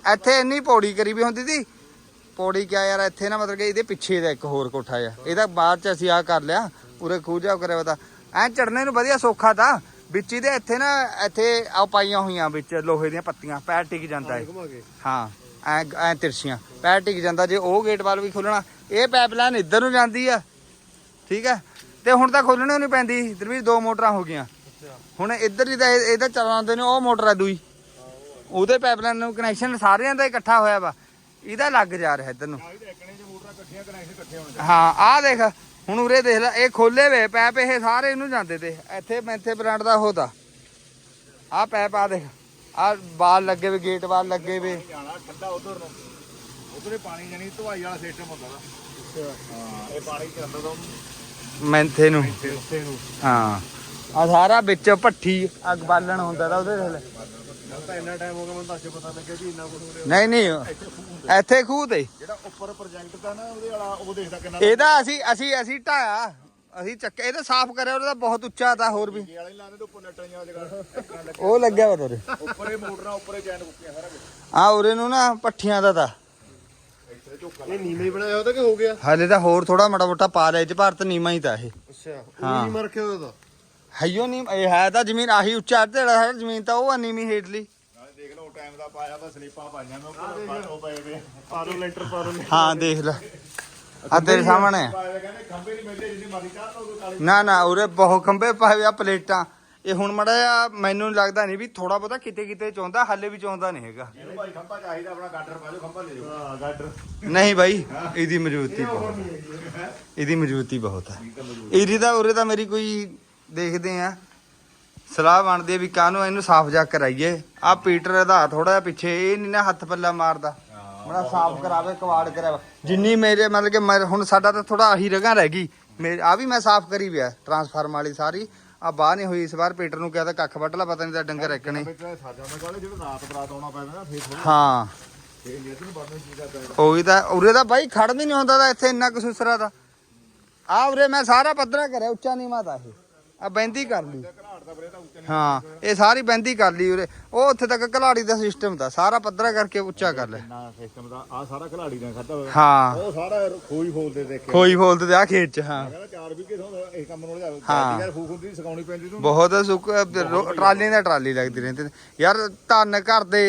ਇੱਥੇ ਇੰਨੀ ਪੌੜੀ ਕਰੀ ਵੀ ਹੁੰਦੀ ਸੀ। ਪੌੜੀ ਕਿਆ ਯਾਰ, ਇੱਥੇ ਨਾ ਮਤਲਬ ਕਿ ਇਹਦੇ ਪਿੱਛੇ ਦਾ ਇੱਕ ਹੋਰ ਕੋਠਾ ਆ। ਇਹਦਾ ਬਾਅਦ ਚ ਅਸੀਂ ਆ ਕਰ ਲਿਆ, ਪੂਰੇ ਖੂਜਾ ਕਰਿਆ ਵਾ ਐ ਚੜਨੇ ਨੂੰ ਵਧੀਆ ਸੌਖਾ ਤਾ। ਵਿੱਚ ਇਹਦੇ ਇੱਥੇ ਨਾ, ਇੱਥੇ ਆ ਪਾਈਆਂ ਹੋਈਆਂ ਵਿੱਚ, ਲੋਹੇ ਦੀਆਂ ਪੱਤੀਆਂ, ਪੈਰ ਟਿਕ ਜਾਂਦਾ ਹੈ ਹਾਂ, ਐ ਐ ਤਿਰਛੀਆਂ। ਪੈਰ ਟਿਕ ਜਾਂਦਾ, ਜੇ ਉਹ ਗੇਟ ਵੱਲ ਵੀ ਖੋਲਣਾ ਇਹ ਪਾਈਪਲਾਈਨ ਇੱਧਰ ਨੂੰ ਜਾਂਦੀ ਆ। ਠੀਕ ਹੈ ਤੇ ਹੁਣ ਤਾਂ ਖੋਲਣੇ ਨਹੀਂ ਪੈਂਦੀ। ਇੱਧਰ ਵੀ ਦੋ ਮੋਟਰਾਂ ਹੋ ਗਈਆਂ। ਹੁਣ ਇੱਧਰ ਹੀ ਤਾਂ ਇਹਦਾ ਚਲਾਉਂਦੇ ਨੇ, ਉਹ ਮੋਟਰ ਆ ਦੂਈ। ਉਹਦੇ ਪਾਈਪਲਾਈਨ ਨੂੰ ਕਨੈਕਸ਼ਨ ਸਾਰਿਆਂ ਦਾ ਇਕੱਠਾ ਹੋਇਆ ਵਾ। ਇਹਦਾ ਲੱਗ ਜਾ ਰਿਹਾ ਇੱਧਰ ਨੂੰ। ਹਾਂ ਆਹ ਦੇਖ ਹੁਣ ਉਰੇ ਦੇਖ ਲੈ ਇਹ ਖੋਲੇ ਵੇ ਪੈਪ ਇਹ ਸਾਰੇ ਇਹਨੂੰ ਜਾਂਦੇ ਤੇ ਇੱਥੇ ਮੈਥੇ ਬ੍ਰਾਂਡ ਦਾ ਹੋਦਾ ਆਹ ਪੈਪ ਆ ਦੇਖ ਆਹ ਬਾਲ ਲੱਗੇ ਵੇ ਗੇਟ ਬਾਲ ਲੱਗੇ ਵੇ। ਜਾਣਾ ਠੰਡਾ ਉਧਰ ਨੂੰ। ਉਧਰੇ ਪਾਣੀ ਜਾਨੀ ਧਵਾਈ ਵਾਲਾ ਸਿਸਟਮ ਹੁੰਦਾ ਦਾ ਹਾਂ ਇਹ ਪਾਣੀ ਚ ਅੰਦਰ ਦਾ ਉਹਨੂੰ ਮੈਂਥੇ ਨੂੰ। ਹਾਂ ਆ ਸਾਰਾ ਵਿੱਚ ਭੱਠੀ ਅੱਗ ਬਾਲਣ ਹੁੰਦਾ ਤਾਂ ਉਹਦੇ ਥੱਲੇ ਤਾਂ ਇੰਨਾ ਟਾਈਮ ਹੋ ਗਿਆ ਮੈਨੂੰ ਤਾਂ ਅੱਜ ਪਤਾ ਲੱਗਿਆ ਵੀ ਇੰਨਾ ਕੁਝ ਹੋ ਰਿਹਾ। ਨਹੀਂ ਨਹੀਂ ਇੱਥੇ ਖੂਹ ਤੇ ਜਿਹੜਾ ਉੱਪਰ ਪ੍ਰੋਜੈਕਟ ਦਾ ਨਾ ਉਹਦੇ ਵਾਲਾ ਉਹ ਦੇਖਦਾ ਕਿੰਨਾ ਇਹਦਾ ਅਸੀਂ ਅਸੀਂ ਅਸੀਂ ਢਾਇਆ ਅਸੀਂ ਚੱਕਿਆ ਇਹਦਾ ਸਾਫ਼ ਕਰਿਆ ਉਹਦਾ ਬਹੁਤ ਉੱਚਾ ਤਾਂ ਹੋਰ ਵੀ। ਇਹ ਵਾਲੇ ਲਾਣੇ ਤੋਂ ਉੱਪਰ ਨੱਟਾਂ ਜਿਹਾ ਜਗਾ ਉਹ ਲੱਗਿਆ ਵਾ ਤੋਰੇ ਉੱਪਰੇ ਮੋਟਰਾਂ ਉੱਪਰੇ ਚੈਨ ਕੁੱਕੀਆਂ ਸਾਰਾ ਆ ਉਰੇ ਨੂੰ ਨਾ ਪੱਠੀਆਂ ਦਾ ਤਾਂ। ਇੱਥੇ ਝੋਕਾ ਇਹ ਨੀਵੇਂ ਬਣਾਇਆ ਉਹਦਾ ਕਿ ਹੋ ਗਿਆ? ਹਲੇ ਤਾਂ ਹੋਰ ਥੋੜਾ ਮੋਟਾ ਮੋਟਾ ਪਾ ਲਿਆ ਚ ਭਾਰਤ ਨੀਮਾ ਹੀ ਤਾਂ ਇਹ। ਅੱਛਾ ਉਹ ਹਾਂ। ਨੀਵਾਂ ਰੱਖਿਆ ਉਹਦਾ ਹਈਓ ਨੀ ਇਹ ਹੈ ਤਾਂ ਜ਼ਮੀਨ ਆਹੀ ਉੱਚਾ ਢੇੜਾ ਹੈ ਜ਼ਮੀਨ ਤਾਂ ਉਹ ਨੀਵੀਂ ਹੇਠਲੀ। ਨਾਲੇ ਦੇਖ ਲਓ ਟਾਈਮ ਦਾ ਪਾਇਆ ਤਾਂ ਸਲੀਪਾਂ ਪਾਈਆਂ ਮੈਂ ਉੱਪਰ ਉਹ ਪਏ ਵੇ। ਪਾ ਲਓ ਲੈਂਟਰ ਪਾ ਲਓ ਹਾਂ ਦੇਖ ਲੈ। ਆ ਤੇਰੇ ਸਾਹਮਣੇ। ਕਹਿੰਦੇ ਖੰਭੇ ਨਹੀਂ ਮਿਲਦੇ ਜਿੰਨੀ ਮਾਰੀ ਚਾਹ ਲਓ ਕਾਲੀ। ਨਾ ਨਾ ਉਰੇ ਬਹੁਤ ਖੰਬੇ ਪਾਏ ਆ ਪਲੇਟਾਂ। ਇਹ ਹੁਣ ਮੜਾ ਆ ਮੈਨੂੰ ਲੱਗਦਾ ਨਹੀਂ ਵੀ ਥੋੜਾ ਬਹੁਤਾ ਕਿਤੇ ਕਿਤੇ ਚਾਹੁੰਦਾ ਹੱਲੇ ਵੀ ਚਾਹੁੰਦਾ ਨਹੀਂ ਹੈਗਾ। ਇਹਨੂੰ ਭਾਈ ਖੰਭਾ ਚਾਹੀਦਾ ਆਪਣਾ ਗਾਡਰ ਪਾ ਦਿਓ ਖੰਭਾ ਲੈ ਜਾਓ ਹਾਂ ਗਾਡਰ ਨਹੀਂ ਬਾਈ ਇਹਦੀ ਬਹੁਤ ਇਹਦੀ ਮਜ਼ਬੂਤੀ ਬਹੁਤ ਹੈ। ਇਹਦੀ ਤਾਂ ਉਰੇ ਤਾਂ ਮੇਰੀ ਕੋਈ ਦੇਖਦੇ ਆ। ਸਲਾਹ ਬਣਦੀ ਹੈ ਵੀ ਕਾਹਨੂੰ ਇਹਨੂੰ ਸਾਫ਼ ਜਾ ਕਰਾਈਏ। ਆ ਪੀਟਰ ਦਾ ਥੋੜਾ ਜਿਹਾ ਪਿੱਛੇ, ਇਹ ਨਹੀਂ ਨਾ ਹੱਥ ਪੱਲਾ ਮਾਰਦਾ। ਬੜਾ ਸਾਫ਼ ਕਰਾਵੇ, ਕਵਾੜ ਕਰਾਵੇ। ਜਿੰਨੀ ਮੇਰੇ ਮਤਲਬ ਕਿ ਮੈਂ ਹੁਣ ਸਾਡਾ ਤਾਂ ਥੋੜਾ ਆਹੀ ਰਗਾ ਰਹਿ ਗਈ। ਮੇਰੇ, ਆ ਵੀ ਮੈਂ ਸਾਫ਼ ਕਰੀ ਪਿਆ ਟਰਾਂਸਫਾਰਮ ਵਾਲੀ ਸਾਰੀ। ਆ ਬਾਹ ਨਹੀਂ ਹੋਈ ਇਸ ਵਾਰ, ਪੀਟਰ ਨੂੰ ਕਿਹਾ ਤਾਂ ਕੱਖ ਵੱਢ ਲਾ ਪਤਾ ਨਹੀਂ ਤਾਂ ਡੰਗਰ ਰੱਖਣੇ ਵਿੱਚ ਸਾਜਾ ਮੈਂ ਕਹਿੰਦਾ ਜਿਹੜਾ ਰਾਤ ਬਰਾਤ ਆਉਣਾ ਪੈਂਦਾ ਨਾ ਫੇਰ ਥੋੜਾ ਹਾਂ। ਫੇਰ ਜੇ ਤੈਨੂੰ ਬਣਨ ਕੀ ਕਰਦਾ ਉਹੀ ਤਾਂ, ਉਰੇ ਤਾਂ ਬਾਈ ਖੜਨ ਹੀ ਨਹੀਂ ਹੁੰਦਾ ਤਾਂ ਇੱਥੇ ਇੰਨਾ ਕਸੂਸਰਾ ਦਾ ਆ ਉਰੇ ਮੈਂ ਸਾਰਾ ਪੱਧਰਾ ਕਰਿਆ, ਉੱਚਾ ਨੀਵਾਂ ਦਾ ਇਹ। ਆ ਬੈਂਦੀ ਕਰ ਲਈ। ਹਾਂ ਇਹ ਸਾਰੀ ਬੈਂਦੀ ਕਰ ਲਈ ਉਰੇ। ਉਹ ਉੱਥੇ ਤੱਕ ਘਲਾੜੀ ਦਾ ਸਿਸਟਮ ਦਾ ਸਾਰਾ ਪੱਧਰਾ ਕਰਕੇ ਉੱਚਾ ਕਰ ਲੈ। ਨਾ ਸਿਸਟਮ ਦਾ ਆ ਸਾਰਾ ਖਿਲਾੜੀ ਦਾ ਖਾਦਾ ਹੋਇਆ। ਹਾਂ। ਉਹ ਸਾਰਾ ਖੋਈ ਫੋਲਦੇ ਦੇਖੇ ਖੋਈ ਫੋਲਦੇ ਤੇ ਆ ਖੇਤ ਚ ਹਾਂ। ਕਹਿੰਦਾ ਚਾਰ ਵੀ ਕਿਥੋਂ ਇਹ ਕੰਮ ਨੂੰ ਲਿਆਵੇ ਹਾਂ। ਯਾਰ ਫੂਕ ਹੁੰਦੀ ਸਿਖਾਉਣੀ ਪੈਂਦੀ ਤੂੰ। ਬਹੁਤ ਸੁੱਕ ਟਰਾਲੀ ਦਾ ਟਰਾਲੀ ਲੱਗਦੀ ਰਹਿੰਦੀ। ਯਾਰ ਧੰਨ ਘਰ ਦੇ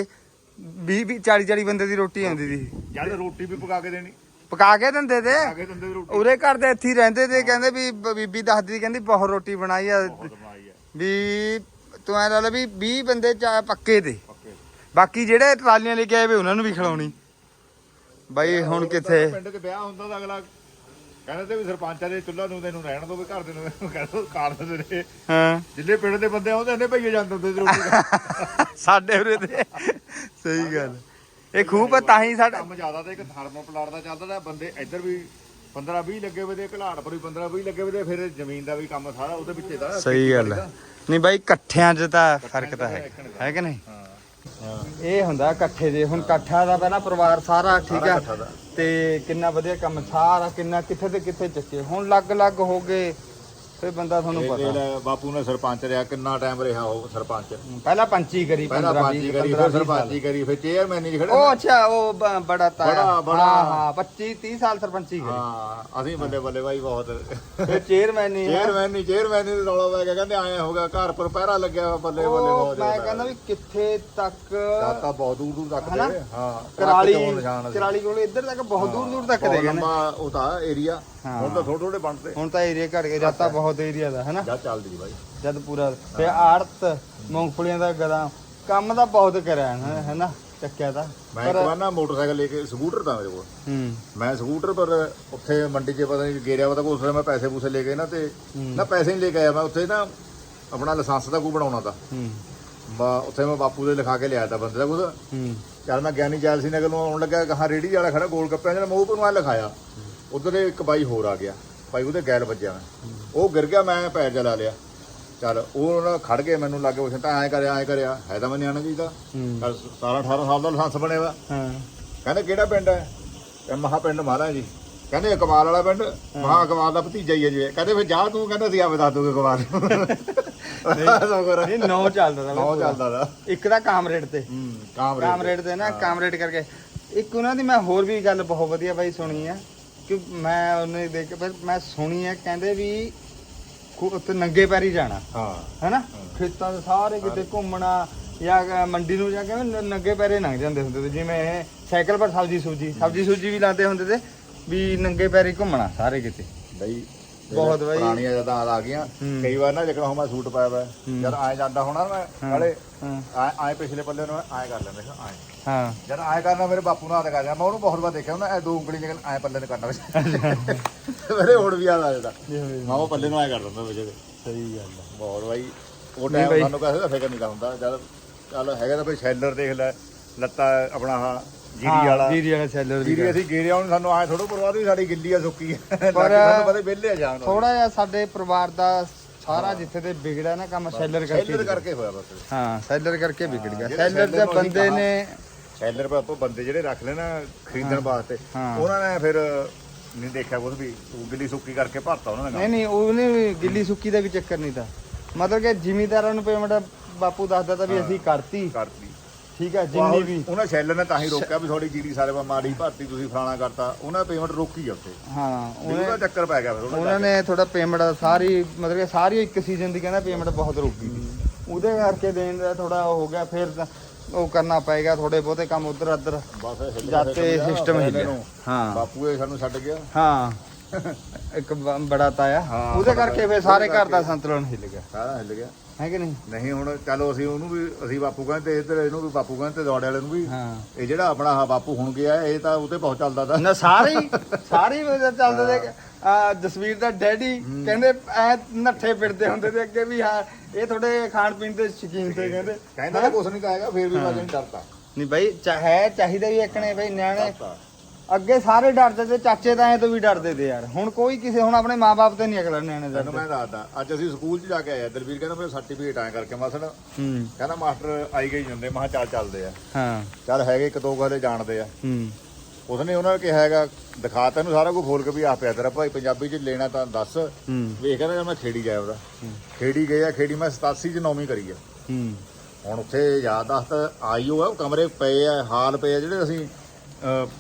20 20 40 40 ਬੰਦੇ ਦੀ ਰੋਟੀ ਆਉਂਦੀ ਸੀ। ਜਦ ਰੋਟੀ ਵੀ ਪਕਾ ਕੇ ਦੇਣੀ। ਪਕਾ ਕੇ ਦਿੰਦੇ ਤੇ? ਦਿੰਦੇ ਰੋਟੀ। ਉਰੇ ਘਰ ਦੇ ਇੱਥੇ ਹੀ ਰਹਿੰਦੇ ਤੇ ਕਹਿੰਦੇ ਵੀ ਬ- ਬੀਬੀ ਦੱਸਦੀ ਕਹਿੰਦੀ ਬਹੁਤ ਰੋਟੀ ਬਣਾਈ ਆ। ਬਹੁਤ ਬਣਾਈ ਆ। ਵੀ ਤੂੰ ਐ ਲਾ ਲੈ ਵੀ 20 ਬੰਦੇ ਚਾ ਪੱਕੇ ਤੇ। ਪੱਕੇ ਬਾਕੀ ਜਿਹੜੇ ਟਰਾਲੀਆਂ ਲੈ ਕੇ ਆਏ ਵੇ ਉਹਨਾਂ ਨੂੰ ਵੀ ਖਿਲਾਉਣੀ। ਬਾਈ ਹੁਣ ਕਿੱਥੇ? ਪਿੰਡ 'ਚ ਵਿਆਹ ਹੁੰਦਾ ਤਾਂ ਅਗਲਾ ਕਹਿੰਦੇ ਤੇ ਵੀ ਸਰਪੰਚਾਂ ਦੇ ਚੁੱਲ੍ਹਾ ਨੂੰ ਤੈਨੂੰ ਰਹਿਣ ਦੋ ਵੀ ਘਰ ਦੇ ਨੂੰ ਕਹਿੰਦੇ ਕਾਰ ਦਿੰਦੇ ਨੇ ਹਾਂ। ਜਿੰਨੇ ਪਿੰਡ ਦੇ ਬੰਦੇ ਆਉਂਦੇ ਨੇ ਭਈਏ ਜਾਂਦੇ ਹੁੰਦੇ ਸੀ ਰੋਟੀ ਖਾਣ। ਸਾਡੇ ਉਰੇ ਤੇ। ਸਹੀ ਗੱਲ। ਇਹ ਖੂਬ ਆ ਤਾਂ ਹੀ ਸਾਡਾ ਕੰਮ ਜ਼ਿਆਦਾ ਤੇ ਇੱਕ ਥਰਮੋ ਪਲਾਟ ਦਾ ਚੱਲਦਾ ਤਾਂ ਬੰਦੇ ਇੱਧਰ ਵੀ 15 20 ਲੱਗੇ ਹੋਏ ਤੇ ਘਲਾੜ ਪਰ ਵੀ 15 20 ਲੱਗੇ ਹੋਏ ਤੇ ਫਿਰ ਜ਼ਮੀਨ ਦਾ ਵੀ ਕੰਮ ਸਾਰਾ ਉਹਦੇ ਵਿੱਚ ਦਾ ਸਹੀ ਗੱਲ ਹੈ ਨਹੀਂ ਬਾਈ ਇਕੱਠਿਆਂ 'ਚ ਤਾਂ ਫ਼ਰਕ ਤਾਂ ਹੈ। ਹੈ ਕਿ ਨਹੀਂ? ਹਾਂ। ਇਹ ਹੁੰਦਾ ਇਕੱਠੇ ਦੇ ਹੁਣ ਇਕੱਠਾ ਦਾ ਪਹਿਲਾਂ ਪਰਿਵਾਰ ਸਾਰਾ ਠੀਕ ਦਾ। ਤੇ ਕਿੰਨਾ ਵਧੀਆ ਕੰਮ ਸਾਰਾ ਕਿੰਨਾ ਕਿੱਥੇ ਤੇ ਕਿੱਥੇ ਚੱਕੇ। ਹੁਣ ਲੱਗ-ਲੱਗ ਹੋ ਗਏ। ਫੇ ਬੰਦਾ ਤੁਹਾਨੂੰ ਇਹ ਪਤਾ। ਵੇਲੇ ਬਾਪੂ ਨੇ ਸਰਪੰਚ ਰਿਹਾ ਕਿੰਨਾ ਟਾਈਮ ਰਿਹਾ ਉਹ ਸਰਪੰਚ? ਪਹਿਲਾਂ ਪੰਚੀ ਕਰੀ ਪਹਿਲਾਂ 15 ਪੰਚੀ ਕਰੀ ਫਿਰ ਸਰਪੰਚੀ ਕਰੀ ਫਿਰ ਚੇਅਰਮੈਨ ਹੀ ਖੜੇ ਉਹ ਅੱਛਾ ਉਹ ਬ- ਬੜਾ ਤਾਇਆ ਬੜਾ- ਬੜਾ। ਹਾਂ ਹਾਂ 25 30 ਸਾਲ ਸਰਪੰਚੀ ਕਰੀ। ਹਾਂ ਅਸੀਂ ਬੱਲੇ ਬੱਲੇ ਬਾਈ ਬਹੁਤ। ਫਿਰ ਚੇਅਰਮੈਨ ਨਹੀਂ। ਚੇਅਰਮੈਨ ਨਹੀਂ ਚੇਅਰਮੈਨ ਨਹੀਂ ਰੌਲਾ ਪੈ ਗਿਆ ਕਹਿੰਦੇ ਆਏ ਹੋਗਾ ਘਰ ਪਰ ਪਹਿਰਾ ਲੱਗਿਆ ਹੋਇਆ, ਬੱਲੇ ਬੱਲੇ ਉਹ ਬਹੁਤ ਮੈਂ ਕਹਿੰਦਾ ਵੀ ਕਿੱਥੇ ਤੱਕ ਦਾਤਾ ਬਹੁਤ ਦੂਰ ਦੂਰ ਤੱਕ ਹਨਾ? ਦੇ ਹਾਂ ਕਰਾਲੀ। ਕਰਾਲੀ ਕੋਲ ਇੱਧਰ ਤੱਕ ਬਹੁਤ ਦੂਰ ਦੂਰ ਤੱਕ ਦੇ ਗਏ ਨੇ। ਲੰਬਾ ਉਹ ਤਾਂ ਏਰੀਆ। ਹੁਣ ਤਾਂ ਥੋੜੇ ਥੋੜੇ ਬਣਦੇ। ਹੁਣ ਤਾਂ ਏਰੀਆ ਘਟ ਗਿਆ ਜਾਤਾ ਬਹੁਤ ਏਰੀਆ ਦਾ ਹੈਨਾ? ਜਾ ਚੱਲਦੀ ਜੀ ਬਾਈ। ਜਦ ਪੂਰਾ ਤੇ ਆੜਤ ਮੂੰਗਫਲੀਆਂ ਦਾ ਗਦਾ ਕੰਮ ਤਾਂ ਬਹੁਤ ਕਰਿਆ ਹੈ ਹੈਨਾ? ਚੱਕਿਆ ਤਾਂ। ਮੈਂ ਇੱਕ ਵਾਰ ਨਾ ਮੋਟਰਸਾਈਕਲ ਲੈ ਕੇ ਸਕੂਟਰ ਤਾਂ ਮੇਰੇ ਕੋਲ। ਹੂੰ। ਮੈਂ ਸਕੂਟਰ ਪਰ ਉੱਥੇ ਮੰਡੀ 'ਚ ਪਤਾ ਨਹੀਂ ਗੇਰਿਆ ਪਤਾ ਵੇਲੇ ਮੈਂ ਪੈਸੇ ਪੂਸੇ ਲੈ ਕੇ ਨਾ ਤੇ ਨਾ ਪੈਸੇ ਨਹੀਂ ਲੈ ਕੇ ਆਇਆ ਮੈਂ ਉੱਥੇ ਨਾ ਆਪਣਾ ਲਾਇਸੈਂਸ ਦਾ ਕੋ ਬਣਾਉਣਾ ਤਾਂ। ਹੂੰ। ਬਾ ਉੱਥੇ ਮੈਂ ਬਾਪੂ ਦੇ ਲਿਖਾ ਕੇ ਲਿਆਇਆ ਤਾਂ ਬੰਦੇ ਦਾ ਕੁਝ ਹੂੰ। ਚੱਲ ਮੈਂ ਗਿਆਨੀ ਜੈਲ ਸਿੰਘ ਨਗਰ ਨੂੰ ਆਉਣ ਲੱਗਾ ਕਹਾ ਰੇੜੀ ਵਾਲਾ ਖੜਾ ਗੋਲ ਗੱਪਿਆਂ ਜਿਹੜਾ ਮੈਂ ਆ ਲਿਖਾਇਆ। ਉਧਰ ਇੱਕ ਬਾਈ ਹੋਰ ਆ ਗਿਆ। ਭਾਈ ਉਹਦੇ ਗੈਲ ਵੱਜਿਆ ਮੈਂ। ਉਹ ਗਿਰ ਗਿਆ ਮੈਂ ਪੈਰ ਜਲਾ ਲਿਆ। ਚੱਲ ਉਹ ਉਹਨਾਂ ਖੜ ਗਏ ਮੈਨੂੰ ਲੱਗੇ ਪੁੱਛਣ ਤਾਂ ਐਂ ਕਰਿਆ ਐਂ ਕਰਿਆ। ਹੈ ਤਾਂ ਮੈਂ ਨਿਆਣਾ ਜੀ ਦਾ। ਹੂੰ। 17 18 ਸਾਲ ਦਾ ਲਾਇਸੈਂਸ ਬਣਿਆ ਵਾ। ਹਾਂ। ਕਹਿੰਦੇ ਕਿਹੜਾ ਪਿੰਡ ਹੈ? ਕਹਿੰਦਾ ਮਹਾ ਪਿੰਡ ਮਾਰਾ ਜੀ। ਕਹਿੰਦੇ ਇਕਬਾਲ ਵਾਲਾ ਪਿੰਡ। ਮਹਾ ਇਕਬਾਲ ਦਾ ਭਤੀਜਾ ਹੀ ਹੈ ਜੀ। ਕਹਿੰਦੇ ਫਿਰ ਜਾ ਤੂੰ ਕਹਿੰਦਾ ਸੀ ਆਵੇ ਦੱਸ ਦੂਗੇ ਇਕਬਾਲ ਨਹੀਂ ਨੌ ਚੱਲਦਾ ਤਾ ਨੌ ਚੱਲਦਾ ਦਾ ਇੱਕ ਦਾ ਕਾਮਰੇਡ ਤੇ। ਹੂੰ ਕਾਮਰੇ ਕਾਮਰੇਡ ਤੇ। ਨਾ ਕਾਮਰੇਡ ਕਰਕੇ। ਇੱਕ ਉਹਨਾਂ ਦੀ ਮੈਂ ਹੋਰ ਵੀ ਗੱਲ ਬਹੁਤ ਵਧੀਆ ਬਾਈ ਸੁਣੀ ਆ। ਕਿ ਮੈਂ ਉਹਨੇ ਦੇਖ ਕੇ ਫਿਰ ਮੈਂ ਸੁਣੀ ਆ ਕਹਿੰਦੇ ਵੀ ਖੂ- ਉੱਥੇ ਨੰਗੇ ਪੈਰੀ ਜਾਣਾ। ਹਾਂ। ਹੈਨਾ? ਖੇਤਾਂ ਦੇ ਸਾਰੇ ਕਿਤੇ ਘੁੰਮਣਾ ਜਾਂ ਕ- ਮੰਡੀ ਨੂੰ ਜਾ ਕੇ ਨਾ ਨੰਗੇ ਪੈਰੇ ਲੰਘ ਜਾਂਦੇ ਹੁੰਦੇ ਤੇ ਜਿਵੇਂ ਇਹ ਸਾਈਕਲ ਪਰ ਸਬਜ਼ੀ ਸੂਜੀ ਸਬਜ਼ੀ ਸੂਜੀ ਵੀ ਲਾਉਂਦੇ ਹੁੰਦੇ ਤੇ ਵੀ ਨੰਗੇ ਪੈਰੀ ਘੁੰਮਣਾ ਸਾਰੇ ਕਿਤੇ। ਬਈ ਬਹੁਤ ਬਾਈ। ਪੁਰਾਣੀਆਂ ਯਾਦਾਂ ਆ ਗਈਆਂ ਹੂੰ। ਕਈ ਵਾਰ ਨਾ ਜਿਕਣਾ ਹੁਣ ਮੈਂ ਸੂਟ ਪਾਇਆ ਵਾ ਜਦ ਆਏ ਜਾਂਦਾ ਹੋਣਾ ਨਾ ਮੈਂ ਨਾਲੇ ਹਾਂ। ਆਏ ਆਏ ਪਿਛਲੇ ਪੱਲੇ ਨੂੰ ਆਏ ਕਰ ਲੈਂਦੇ ਸੀ ਆਏ ਹਾਂ। ਜਦ ਆਏ ਕਰਨਾ ਮੇਰੇ ਬਾਪੂ ਨਾਲ ਹੱਥ ਕਰ ਮੈਂ ਉਹਨੂੰ ਬਹੁਤ ਵਾਰ ਦੇਖਿਆ ਉਹਨੇ ਇਹ ਦੋ ਉਂਗਲੀ ਜਿਹਾ ਆਏ ਪੱਲੇ ਨੂੰ ਕਰਨਾ। ਵਿੱਚ ਮੇਰੇ ਹੁਣ ਵੀ ਯਾਦ ਆ ਜਾਂਦਾ। ਮੈਂ ਉਹ ਪੱਲੇ ਨੂੰ ਆਏ ਕਰ ਦਿੰਦਾ ਵਿੱਚ। ਇਹਦੇ। ਸਹੀ ਗੱਲ ਆ। ਬਹੁਤ ਬਾਈ ਉਹ ਟਾਈਮ। ਸਾਨੂੰ ਕਹੇ ਦਾ ਫਿਕਰ ਨਹੀਂ ਹੁੰਦਾ। ਜਦ ਚੱਲ ਹੈਗਾ ਤਾਂ ਕੋਈ ਸ਼ੈਲਰ ਦੇਖ ਲੈ ਲੱਤਾ ਆਪਣਾ ਆਹ ਜੀਰੀ ਵਾਲਾ। ਜੀਰੀ ਵਾਲਾ ਸੈਲਰ ਵੀ ਜੀਰੀ ਅਸੀਂ ਗੇਰਿਆ ਹੁਣ ਸਾਨੂੰ ਆਏ ਥੋੜਾ ਪਰਵਾਹ ਵੀ ਸਾਡੀ ਗਿੱਲੀ ਆ ਸੁੱਕੀ ਆ। ਪਰ- ਸਾਨੂੰ ਪਤਾ ਵਿਹਲੇ ਆ ਜਾਣ ਥੋੜਾ ਜਿਹਾ ਸਾਡੇ ਪਰਿਵਾਰ ਦਾ ਸਾਰਾ ਜਿੱਥੇ ਤੇ ਵਿਗੜਿਆ ਨਾ ਕੰਮ ਸੈਲਰ ਕਰਕੇ ਸੈਲਰ ਕਰਕੇ ਹੋਇਆ ਬਸ। ਹਾਂ ਸੈਲਰ ਕਰਕੇ ਵਿਗੜ ਗਿਆ। ਸੈਲਰ ਦੇ ਬੰਦੇ ਨੇ ਸੈਲਰ ਪਰ ਆਪਾਂ ਬੰਦੇ ਜਿਹੜੇ ਰੱਖ ਲੈਣਾ ਖਰੀਦਣ ਵਾਸਤੇ। ਉਹਨਾਂ ਨੇ ਫਿਰ ਨਹੀਂ ਦੇਖਿਆ ਕੁਝ ਵੀ ਉਹ ਗਿੱਲੀ ਸੁੱਕੀ ਕਰਕੇ ਭਰਤਾ ਉਹਨਾਂ ਨੇ ਨਹੀਂ ਨਹੀਂ ਉਹਨੇ ਵੀ ਗਿੱਲੀ ਸੁੱਕੀ ਦਾ ਵੀ ਚੱਕਰ ਨਹੀਂ ਤਾਂ। ਮਤਲਬ ਕਿ ਜ਼ਿਮੀਦਾਰਾਂ ਨੂੰ ਪੇਮੈਂਟ ਬਾਪੂ ਦੱਸਦਾ ਤਾਂ ਵੀ ਅਸੀਂ ਕਰਤੀ। ਕਰਤੀ। ਠੀਕ ਹੈ ਜਿੰਨੀ ਵੀ। ਉਹਨਾਂ ਸੈਲਰ ਨੇ ਤਾਂ ਹੀ ਰੋਕਿਆ ਵੀ ਥੋੜੀ ਜੀਡੀ ਸਾਰੇ ਵਾ ਮਾੜੀ ਭਰਤੀ ਤੁਸੀਂ ਫਲਾਣਾ ਕਰਤਾ। ਉਹਨਾਂ ਪੇਮੈਂਟ ਰੋਕੀ ਆ ਉੱਥੇ। ਹਾਂ ਉਹਦਾ ਚੱਕਰ ਪੈ ਗਿਆ ਫਿਰ ਉਹਨਾਂ ਨੇ ਥੋੜਾ ਪੇਮੈਂਟ ਸਾਰੀ ਮਤਲਬ ਕਿ ਸਾਰੀ ਇੱਕ ਸੀਜ਼ਨ ਦੀ ਕਹਿੰਦਾ ਪੇਮੈਂਟ ਬਹੁਤ ਰੁਕੀ ਸੀ। ਉਹਦੇ ਕਰਕੇ ਦੇਣ ਦਾ ਥੋੜਾ ਹੋ ਗਿਆ ਫਿਰ ਉਹ ਕਰਨਾ ਪਏਗਾ ਥੋੜੇ ਬਹੁਤੇ ਕੰਮ ਉਧਰ ਉਧਰ ਬਸ ਜਾਤੇ ਸਿਸਟਮ ਹਿੱਲਿਆ ਨੂੰ। ਹਾਂ। ਬਾਪੂ ਇਹ ਸਾਨੂੰ ਛੱਡ ਗਿਆ। ਹਾਂ। ਇੱਕ ਬ- ਬੜਾ ਤਾਇਆ। ਹਾਂ, ਉਹਦੇ ਬੜਾ ਕਰਕੇ ਤਾਇਆ। ਫਿਰ ਸਾਰੇ ਉਹਦੇ ਘਰ ਦਾ ਕਰਕੇ। ਸੰਤੁਲਨ ਹਿੱਲ ਗਿਆ। ਸਾਰਾ ਹਿੱਲ ਗਿਆ। ਹੈ ਕਿ ਨਹੀਂ? ਨਹੀਂ ਹੁਣ ਚਲੋ ਅਸੀਂ ਉਹਨੂੰ ਵੀ ਅਸੀਂ ਬਾਪੂ ਕਹਿੰਦੇ ਇੱਧਰ ਇਹਨੂੰ ਵੀ ਬਾਪੂ ਕਹਿੰਦੇ ਤੇ ਦੌੜੇ ਵਾਲੇ ਨੂੰ ਵੀ। ਹਾਂ। ਇਹ ਜਿਹੜਾ ਆਪਣਾ ਆਹ ਬਾਪੂ ਹੁਣ ਗਿਆ ਇਹ ਤਾਂ ਉਤੇ ਬਹੁਤ ਚੱਲਦਾ ਤਾ। ਨਾ ਸਾਰੇ ਹੀ ਸਾਰੇ ਹੀ ਉਹਦੇ ਚੱਲਦੇ ਆ ਜਸਵੀਰ ਦਾ ਡੈਡੀ ਕਹਿੰਦੇ ਐ ਨੱਠੇ ਫਿਰਦੇ ਹੁੰਦੇ ਤੇ ਅੱਗੇ ਵੀ ਹਾਂ ਇਹ ਥੋੜੇ ਖਾਣ ਪੀਣ ਦੇ ਸ਼ੌਕੀਨ ਤੇ ਕਹਿੰਦੇ। ਕਹਿੰਦਾ ਤਾਂ ਕੁਛ ਨਹੀਂ ਕਹੇਗਾ ਫੇਰ ਵੀ ਬਾਜੇ ਨਹੀਂ ਡਰਦਾ। ਨਹੀਂ ਭਾਈ ਚਾਹੇ ਚਾਹੀਦਾ ਵੀ ਇੱਕਣੇ ਭਾਈ ਨਿਆਣੇ। ਡਰਦਾ। ਅੱਗੇ ਸਾਰੇ ਡਰਦੇ ਤੇ ਚਾਚੇ ਤਾਏ ਤੋਂ ਵੀ ਡਰਦੇ ਤੇ ਯਾਰ। ਹੁਣ ਕੋਈ ਕਿਸੇ ਹੁਣ ਆਪਣੇ ਮਾਪੇ ਤੇ ਨਹੀਂ ਅਗਲਾ ਨਿਆਣੇ ਦਾ ਮੈਂ ਦੱਸਦਾ ਅੱਜ ਅਸੀਂ ਸਕੂਲ 'ਚ ਜਾ ਕੇ ਆਏ ਦਲਵੀਰ ਕਹਿੰਦਾ ਮੇਰੇ ਸਰਟੀਫਿਕੇਟ ਆਇਆ ਕਰਕੇ ਮਸਣ ਹੂੰ। ਕਹਿੰਦਾ ਮਾਸਟਰ ਆਈ ਗਈ ਜਾਂਦੇ ਮਹਾ ਚੱਲ ਚੱਲਦੇ ਆ। ਹਾਂ। ਚੱਲ ਹੈਗੇ ਇੱਕ ਦੋ ਗਾਲੇ ਜਾਣਦੇ ਆ। ਹੂੰ। ਉਸਨੇ ਉਹਨਾਂ ਨੇ ਕਿਹਾ ਹੈਗਾ ਦਿਖਾ ਤੈਨੂੰ ਸਾਰਾ ਕੁਝ ਫੋਲ ਕੇ ਵੀ ਆ ਪਿਆ ਤੇਰਾ ਭਾਈ ਪੰਜਾਬੀ 'ਚ ਲੈਣਾ ਤਾਂ ਦੱਸ। ਵੇਖ ਕਹਿੰਦਾ ਮੈਂ ਖੇੜੀ ਜਾਇਆ ਉਹਦਾ। ਖੇੜੀ ਗਿਆ ਖੇੜੀ ਮੈਂ 87 'ਚ ਨੌਵੀਂ ਕਰੀ ਆ। ਹੁਣ ਉੱਥੇ ਯਾਦਾਸ਼ਤ ਆਈ ਹੋਆ ਉਹ ਕਮਰੇ ਪਏ ਆ ਹਾਲ ਪਏ ਆ ਜਿਹੜੇ ਅਸੀਂ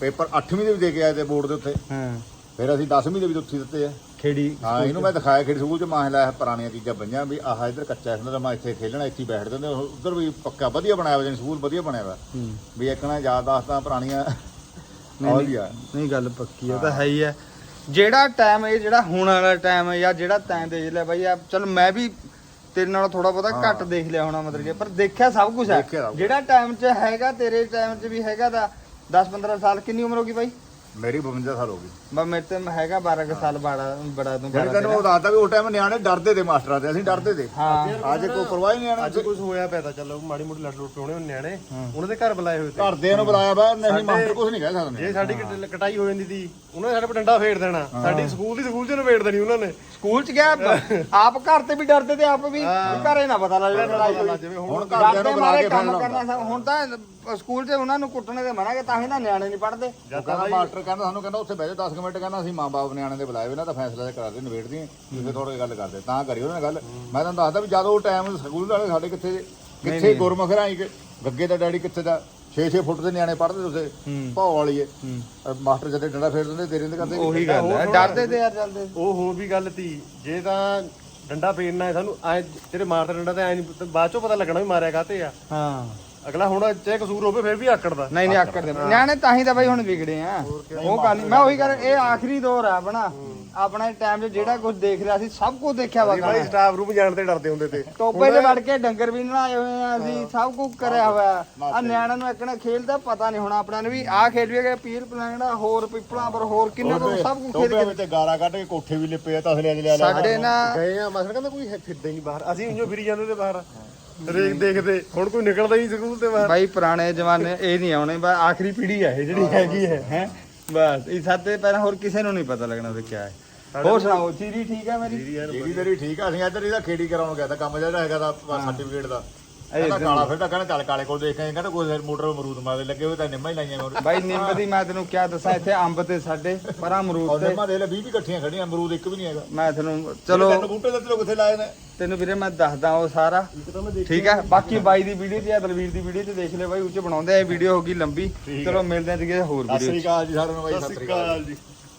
ਪੇਪਰ 8ਵੀਂ ਦੇ ਵੀ ਦੇ ਕੇ ਆਏ ਤੇ ਬੋਰਡ ਦੇ ਉੱਤੇ। ਹਾਂ। ਫਿਰ ਅਸੀਂ 10ਵੀਂ ਦੇ ਵੀ ਉੱਥੇ ਦਿੱਤੇ ਆ। ਖੇੜੀ ਹਾਂ ਇਹਨੂੰ ਮੈਂ ਦਿਖਾਇਆ ਖੇਡ ਸਕੂਲ ਚ ਮਾਹ ਲਾਇਆ ਪੁਰਾਣੀਆਂ ਚੀਜ਼ਾਂ ਪਈਆਂ ਵੀ ਆਹ ਇੱਧਰ ਕੱਚਾ ਹੁੰਦਾ ਮੈਂ ਇੱਥੇ ਖੇਲਣਾ ਇੱਥੇ ਬੈਠ ਜਾਂਦੇ ਉਧਰ ਵੀ ਪੱਕਾ ਵਧੀਆ ਬਣਾਇਆ ਹੋਇਆ ਸਕੂਲ ਵਧੀਆ ਬਣਿਆ ਹੋਇਆ ਵੀ ਇੱਕਣਾ ਯਾਦਾਸ਼ਤਾਂ ਪੁਰਾਣੀਆਂ ਆਹ ਨਹੀਂ। ਗਿਆ ਨਹੀਂ ਗੱਲ ਪੱਕੀ ਆ ਉਹ ਤਾਂ ਹੈ। ਹੀ ਹੈ ਜਿਹੜਾ ਟਾਈਮ ਇਹ ਜਿਹੜਾ ਹੁਣ ਵਾਲਾ ਟਾਈਮ ਹੈ ਜਾਂ ਜਿਹੜਾ ਤੈਂ ਦੇਖ ਲਿਆ ਬਾਈ ਆ ਚਲ ਮੈਂ ਵੀ ਤੇਰੇ ਨਾਲ ਥੋੜਾ ਬਹੁਤਾ ਘੱਟ ਦੇਖ ਲਿਆ ਹੋਣਾ ਮਤਲਬ ਕਿ ਪਰ ਦੇਖਿਆ ਸਭ ਕੁਝ ਹੈ ਦੇਖਿਆ ਸਭ ਕੁਛ। ਜਿਹੜਾ ਟਾਈਮ 'ਚ ਹੈਗਾ ਤੇਰੇ ਟਾਈਮ 'ਚ ਵੀ ਹੈਗਾ ਦਾ 10 15 ਸਾਲ ਕਿੰਨੀ ਉਮਰ ਹੋ ਗਈ ਬਾਈ? ਮੇਰੀ 52 ਸਾਲ ਹੋ ਗਈ। ਬਸ ਮੇਰੇ ਤੇ ਹੈਗਾ 12 ਕੁ ਸਾਲ ਬੜਾ ਬੜਾ ਤੋਂ ਜਿਹੜੀ ਬੜਾ ਤੈਨੂੰ ਉਹ ਦੱਸਦਾ ਵੀ ਉਸ ਟਾਈਮ ਨਿਆਣੇ ਡਰਦੇ ਤੇ ਮਾਸਟਰਾਂ ਤੇ ਅਸੀਂ ਡਰਦੇ ਤੇ। ਹਾਂ। ਅੱਜ ਕੋਈ ਪਰਵਾਹ ਹੀ ਨਹੀਂ ਅੱਜ ਕੁਝ ਹੋਇਆ ਤਾਂ ਚੱਲੋ ਮਾੜੀ ਮੋਟੀ ਲੜ ਲੁੱਟ ਹੋਣੇ ਹੁੰਦੇ ਨਿਆਣੇ ਉਹਨਾਂ ਦੇ ਘਰ ਬੁਲਾਏ ਹੋਏ ਤੇ। ਘਰਦਿਆਂ ਨੂੰ ਬੁਲਾਇਆ ਬਾ ਨਹੀਂ ਮਾਸਟਰ ਕੁਝ ਨਹੀਂ ਕਹਿ ਸਕਦੇ। ਜੇ ਸਾਡੀ ਕਟ- ਕਟਾਈ ਹੋ ਜਾਂਦੀ ਸੀ ਉਹਨਾਂ ਨੇ ਸਾਡੇ ਪਰ ਡੰਡਾ ਫੇਰ ਦੇਣਾ। ਸਾਡੀ ਸਕੂਲ ਦੀ ਸਕੂਲ ਚ ਨਵੇੜ ਦੇਣੀ ਉਹਨਾਂ ਨੇ। ਸਕੂਲ 'ਚ ਗਿਆ ਆਪ ਘਰ ਤੇ ਵੀ ਡਰਦੇ ਤੇ ਆਪ ਵੀ। ਘਰੇ ਨਾ ਪਤਾ ਲੱਗ ਜਾਵੇ ਲੜਾਈ ਹੋਈ। ਜਿਵੇਂ ਹੁਣ ਹੁਣ ਘਰਦਿਆਂ ਨੂੰ ਬੁਲਾ ਮਾਰੇ ਕੇ ਕੰਮ ਕਰਨਾ ਹੁਣ ਤਾਂ ਸਕੂਲ 'ਚ ਉਹਨਾਂ ਨੂੰ ਕੁੱਟਣੇ ਦੇ ਮਨਾਂਗੇ ਤਾਂ ਹੀ ਤਾਂ ਨਿਆਣੇ ਨਹੀਂ ਪੜ੍ਹਦੇ। ਉਹ ਕਹਿੰਦਾ ਮਾਸਟਰ ਕਹਿੰਦਾ ਸਾਨੂੰ ਕਹਿੰਦਾ ਉੱਥੇ ਬਹਿ ਜਾ 10 ਮਿੰਟ ਕਹਿੰਦਾ ਅਸੀਂ ਮਾਂ-ਬਾਪ ਨਿਆਣੇ ਦੇ ਬੁਲਾਏ ਇਹਨਾਂ ਦਾ ਫੈਸਲਾ ਕਰਾ ਦੇ ਨਿਬੇੜਦੇ ਤੁਸੀਂ ਥੋੜੀ ਗੱਲ ਕਰਦੇ ਤਾਂ ਕਰੀ ਉਹਨਾਂ ਨੇ ਗੱਲ। ਮੈਂ ਤੁਹਾਨੂੰ ਦੱਸਦਾ ਵੀ ਜਦੋਂ ਉਹ ਟਾਈਮ ਸਕੂਲ ਵਾਲੇ ਸਾਡੇ ਕਿੱਥੇ ਕਿੱਥੇ ਗੁਰਮੁਖ ਰਾਈ ਕਿ ਗੱਗੇ ਦਾ ਡੈਡੀ ਕਿੱਥੇ ਦਾ? 6-6 ਫੁੱਟ ਦੇ ਨਿਆਣੇ ਪੜ੍ਹਦੇ ਤੁਸੀਂ। ਭੌ ਵਾਲੀ ਏ। ਅਹ ਮਾਸਟਰ ਜਦੇ ਡੰਡਾ ਫੇਰ ਦਿੰਦੇ ਤੇਰੇ ਦੇ ਕਰਦੇ। ਉਹੀ ਗੱਲ ਹੈ। ਡਰਦੇ ਤੇ ਯਾਰ ਚੱਲਦੇ ਉਹ ਹੋਰ ਵੀ ਗੱਲ ਤੀ ਜੇ ਤਾਂ ਡੰਡਾ ਫੇਰਨਾ ਹੈ ਸਾਨੂੰ ਐ ਤੇਰੇ ਮਾਰਦਾ ਡੰਡਾ ਤੇ ਐ ਨਹੀਂ ਬਾਅਦ ਚੋਂ ਪਤਾ ਲੱਗਣਾ ਵੀ ਮਾਰਿਆ ਕਾਤੇ ਆ। ਹਾਂ। ਅਗਲਾ ਹੁਣ ਚਾਹੇ ਕਸੂਰ ਹੋਵੇ ਫਿਰ ਵੀ ਆਕੜਦਾ ਨਹੀਂ ਨਹੀਂ ਆਕੜ ਦੇ। ਨਿਆਣੇ ਤਾਂ ਹੀ ਤਾਂ ਬਾਈ ਹੁਣ ਵਿਗੜੇ ਆ। ਉਹ ਗੱਲ ਨਹੀਂ ਮੈਂ ਉਹੀ ਕਰ ਇਹ ਆਖਰੀ ਦੌਰ ਆ ਆਪਣਾ। ਆਪਣੇ ਟਾਈਮ 'ਚ ਜਿਹੜਾ ਕੁਝ ਦੇਖ ਰਿਹਾ ਸੀ ਸਭ ਕੁਝ ਦੇਖਿਆ ਵਾ ਭਾਈ ਸਟਾਫ ਰੂਮ ਜਾਣ ਤੇ ਡਰਦੇ ਹੁੰਦੇ ਤੇ। ਟੋਪੇ ਦੇ ਵੜ ਕੇ ਡੰਗਰ ਵੀ ਨਲਾਏ ਹੋਏ ਆ ਅਸੀਂ ਸਭ ਕੁਝ ਕਰਿਆ ਹੋਇਆ। ਆ ਨਿਆਣਿਆਂ ਨੂੰ ਇੱਕਣਾ ਖੇਲਦਾ ਪਤਾ ਨਹੀਂ ਹੋਣਾ ਆਪਣਿਆਂ ਨੂੰ ਵੀ ਆਹ ਖੇਡ ਵੀ ਗਏ ਪੀਰ ਪਲਾਂਗੜਾ ਹੋਰ ਪਿੱਪਲਾਂ ਪਰ ਹੋਰ ਕਿੰਨਾ ਕੁਝ ਸਭ ਕੁਝ ਖੇਡ ਟੋਬਿਆਂ ਵਿੱਚ ਗਾਰਾ ਕੱਢ ਕੇ ਕੋਠੇ ਵੀ ਲਿਪੇ ਆ ਤਸਲੇ ਚ ਲਿਆ ਲਿਆ। ਸਾਡੇ ਨਾ ਗਏ ਆ ਮਸਲ ਕਹਿੰਦਾ ਕੋਈ ਫਿਰਦਾ ਹੀ ਨਹੀਂ ਬਾਹਰ। ਅਸੀਂ ਇੰਜੋ ਫਿਰੀ ਜਾਂਦੇ ਤੇ ਬਾਹਰ। ਰੇਕ ਦੇਖਦੇ ਹੁਣ ਕੋਈ ਨਿਕਲਦਾ ਹੀ ਸਕੂਲ ਤੇ ਬਾਹਰ। ਬਾਈ ਪੁਰਾਣੇ ਜ਼ਮਾਨੇ ਇਹ ਨਹੀਂ ਆਉਣੇ ਬਸ ਆਖਰੀ ਪੀੜ੍ਹੀ ਆ ਇਹ ਜਿਹੜੀ ਹੈਗੀ ਹੈ ਹੈ? ਬਸ ਇਹ ਸਾਡੇ ਪਹਿਲਾਂ ਹੋਰ ਕਿਸੇ ਨੂੰ ਨਹੀਂ ਪਤਾ ਲੱਗਣਾ ਵੀ ਕੀ ਹੈ। ਹੋਰ ਸੁਣਾਓ ਚੀਰੀ ਠੀਕ ਹੈ ਮੇਰੀ? ਜਿਹੜੀ ਤੇਰੀ ਠੀਕ ਆ ਅਸੀਂ ਇੱਧਰ ਇਹਦਾ ਖੇੜੀ ਕਰਾਉਣ ਗਿਆ ਤਾਂ ਕੰਮ ਜਿਹੜਾ ਹੈਗਾ ਦਾ ਸਰਟੀਫਿਕੇਟ ਦਾ। ਕਹਿੰਦਾ ਕਾਲਾ ਫਿਰ ਤਾਂ ਕਹਿੰਦਾ ਚੱਲ ਕਾਲੇ ਕੋਲ ਦੇਖ ਕੇ ਕਹਿੰਦਾ ਕੋਈ ਮੋਟਰ ਅਮਰੂਦ ਮਾਰੇ ਲੱਗੇ ਹੋਏ ਤਾਂ ਨਿੰਮਾਂ ਹੀ ਲਾਈਆਂ ਮੋਟਰ। ਬਾਈ ਨਿੰਮ ਦੀ ਮੈਂ ਤੈਨੂੰ ਕਿਆ ਦੱਸਾਂ ਇੱਥੇ ਅੰਬ ਤੇ ਸਾਡੇ ਪਰਾਂ ਅਮਰੂਦ ਤੇ। ਨਿੰਮਾਂ ਦੇ ਲੈ 20 ਵੀ ਇਕੱਠੀਆਂ ਖੜੀਆਂ ਅਮਰੂਦ ਇੱਕ ਵੀ ਨਹੀਂ ਹੈਗਾ। ਮੈਂ ਤੈਨੂੰ ਚਲੋ। ਤਿੰਨ ਬੂਟੇ ਲੱਤੇ ਲੋਕ ਕਿੱਥੇ ਲਾਏ ਨੇ। ਤੈਨੂੰ ਵੀਰੇ ਮੈਂ ਦੱਸਦਾ ਉਹ ਸਾਰਾ। ਠੀਕ ਹੈ ਬਾਕੀ ਬਾਈ ਦੀ ਵੀਡੀਓ ਤੇ ਆ ਦਲਵੀਰ ਦੀ ਵੀਡੀਓ ਤੇ ਦੇਖ ਲੈ ਬਾਈ ਉੱਚ ਬਣਾਉਂਦੇ ਆ ਵੀਡੀਓ ਹੋਗੀ ਲੰਬੀ। ਚਲੋ ਮਿਲਦੇ ਆ ਜੀ ਕਿਸੇ ਹੋਰ ਸਤਿ ਵੀਡੀਓ ਸ੍ਰੀ ਅਕਾਲ ਜੀ ਸਾਰਿਆਂ ਨੂੰ ਬਾਈ ਸਤਿ ਸ੍ਰੀ ਅਕਾਲ ਜੀ।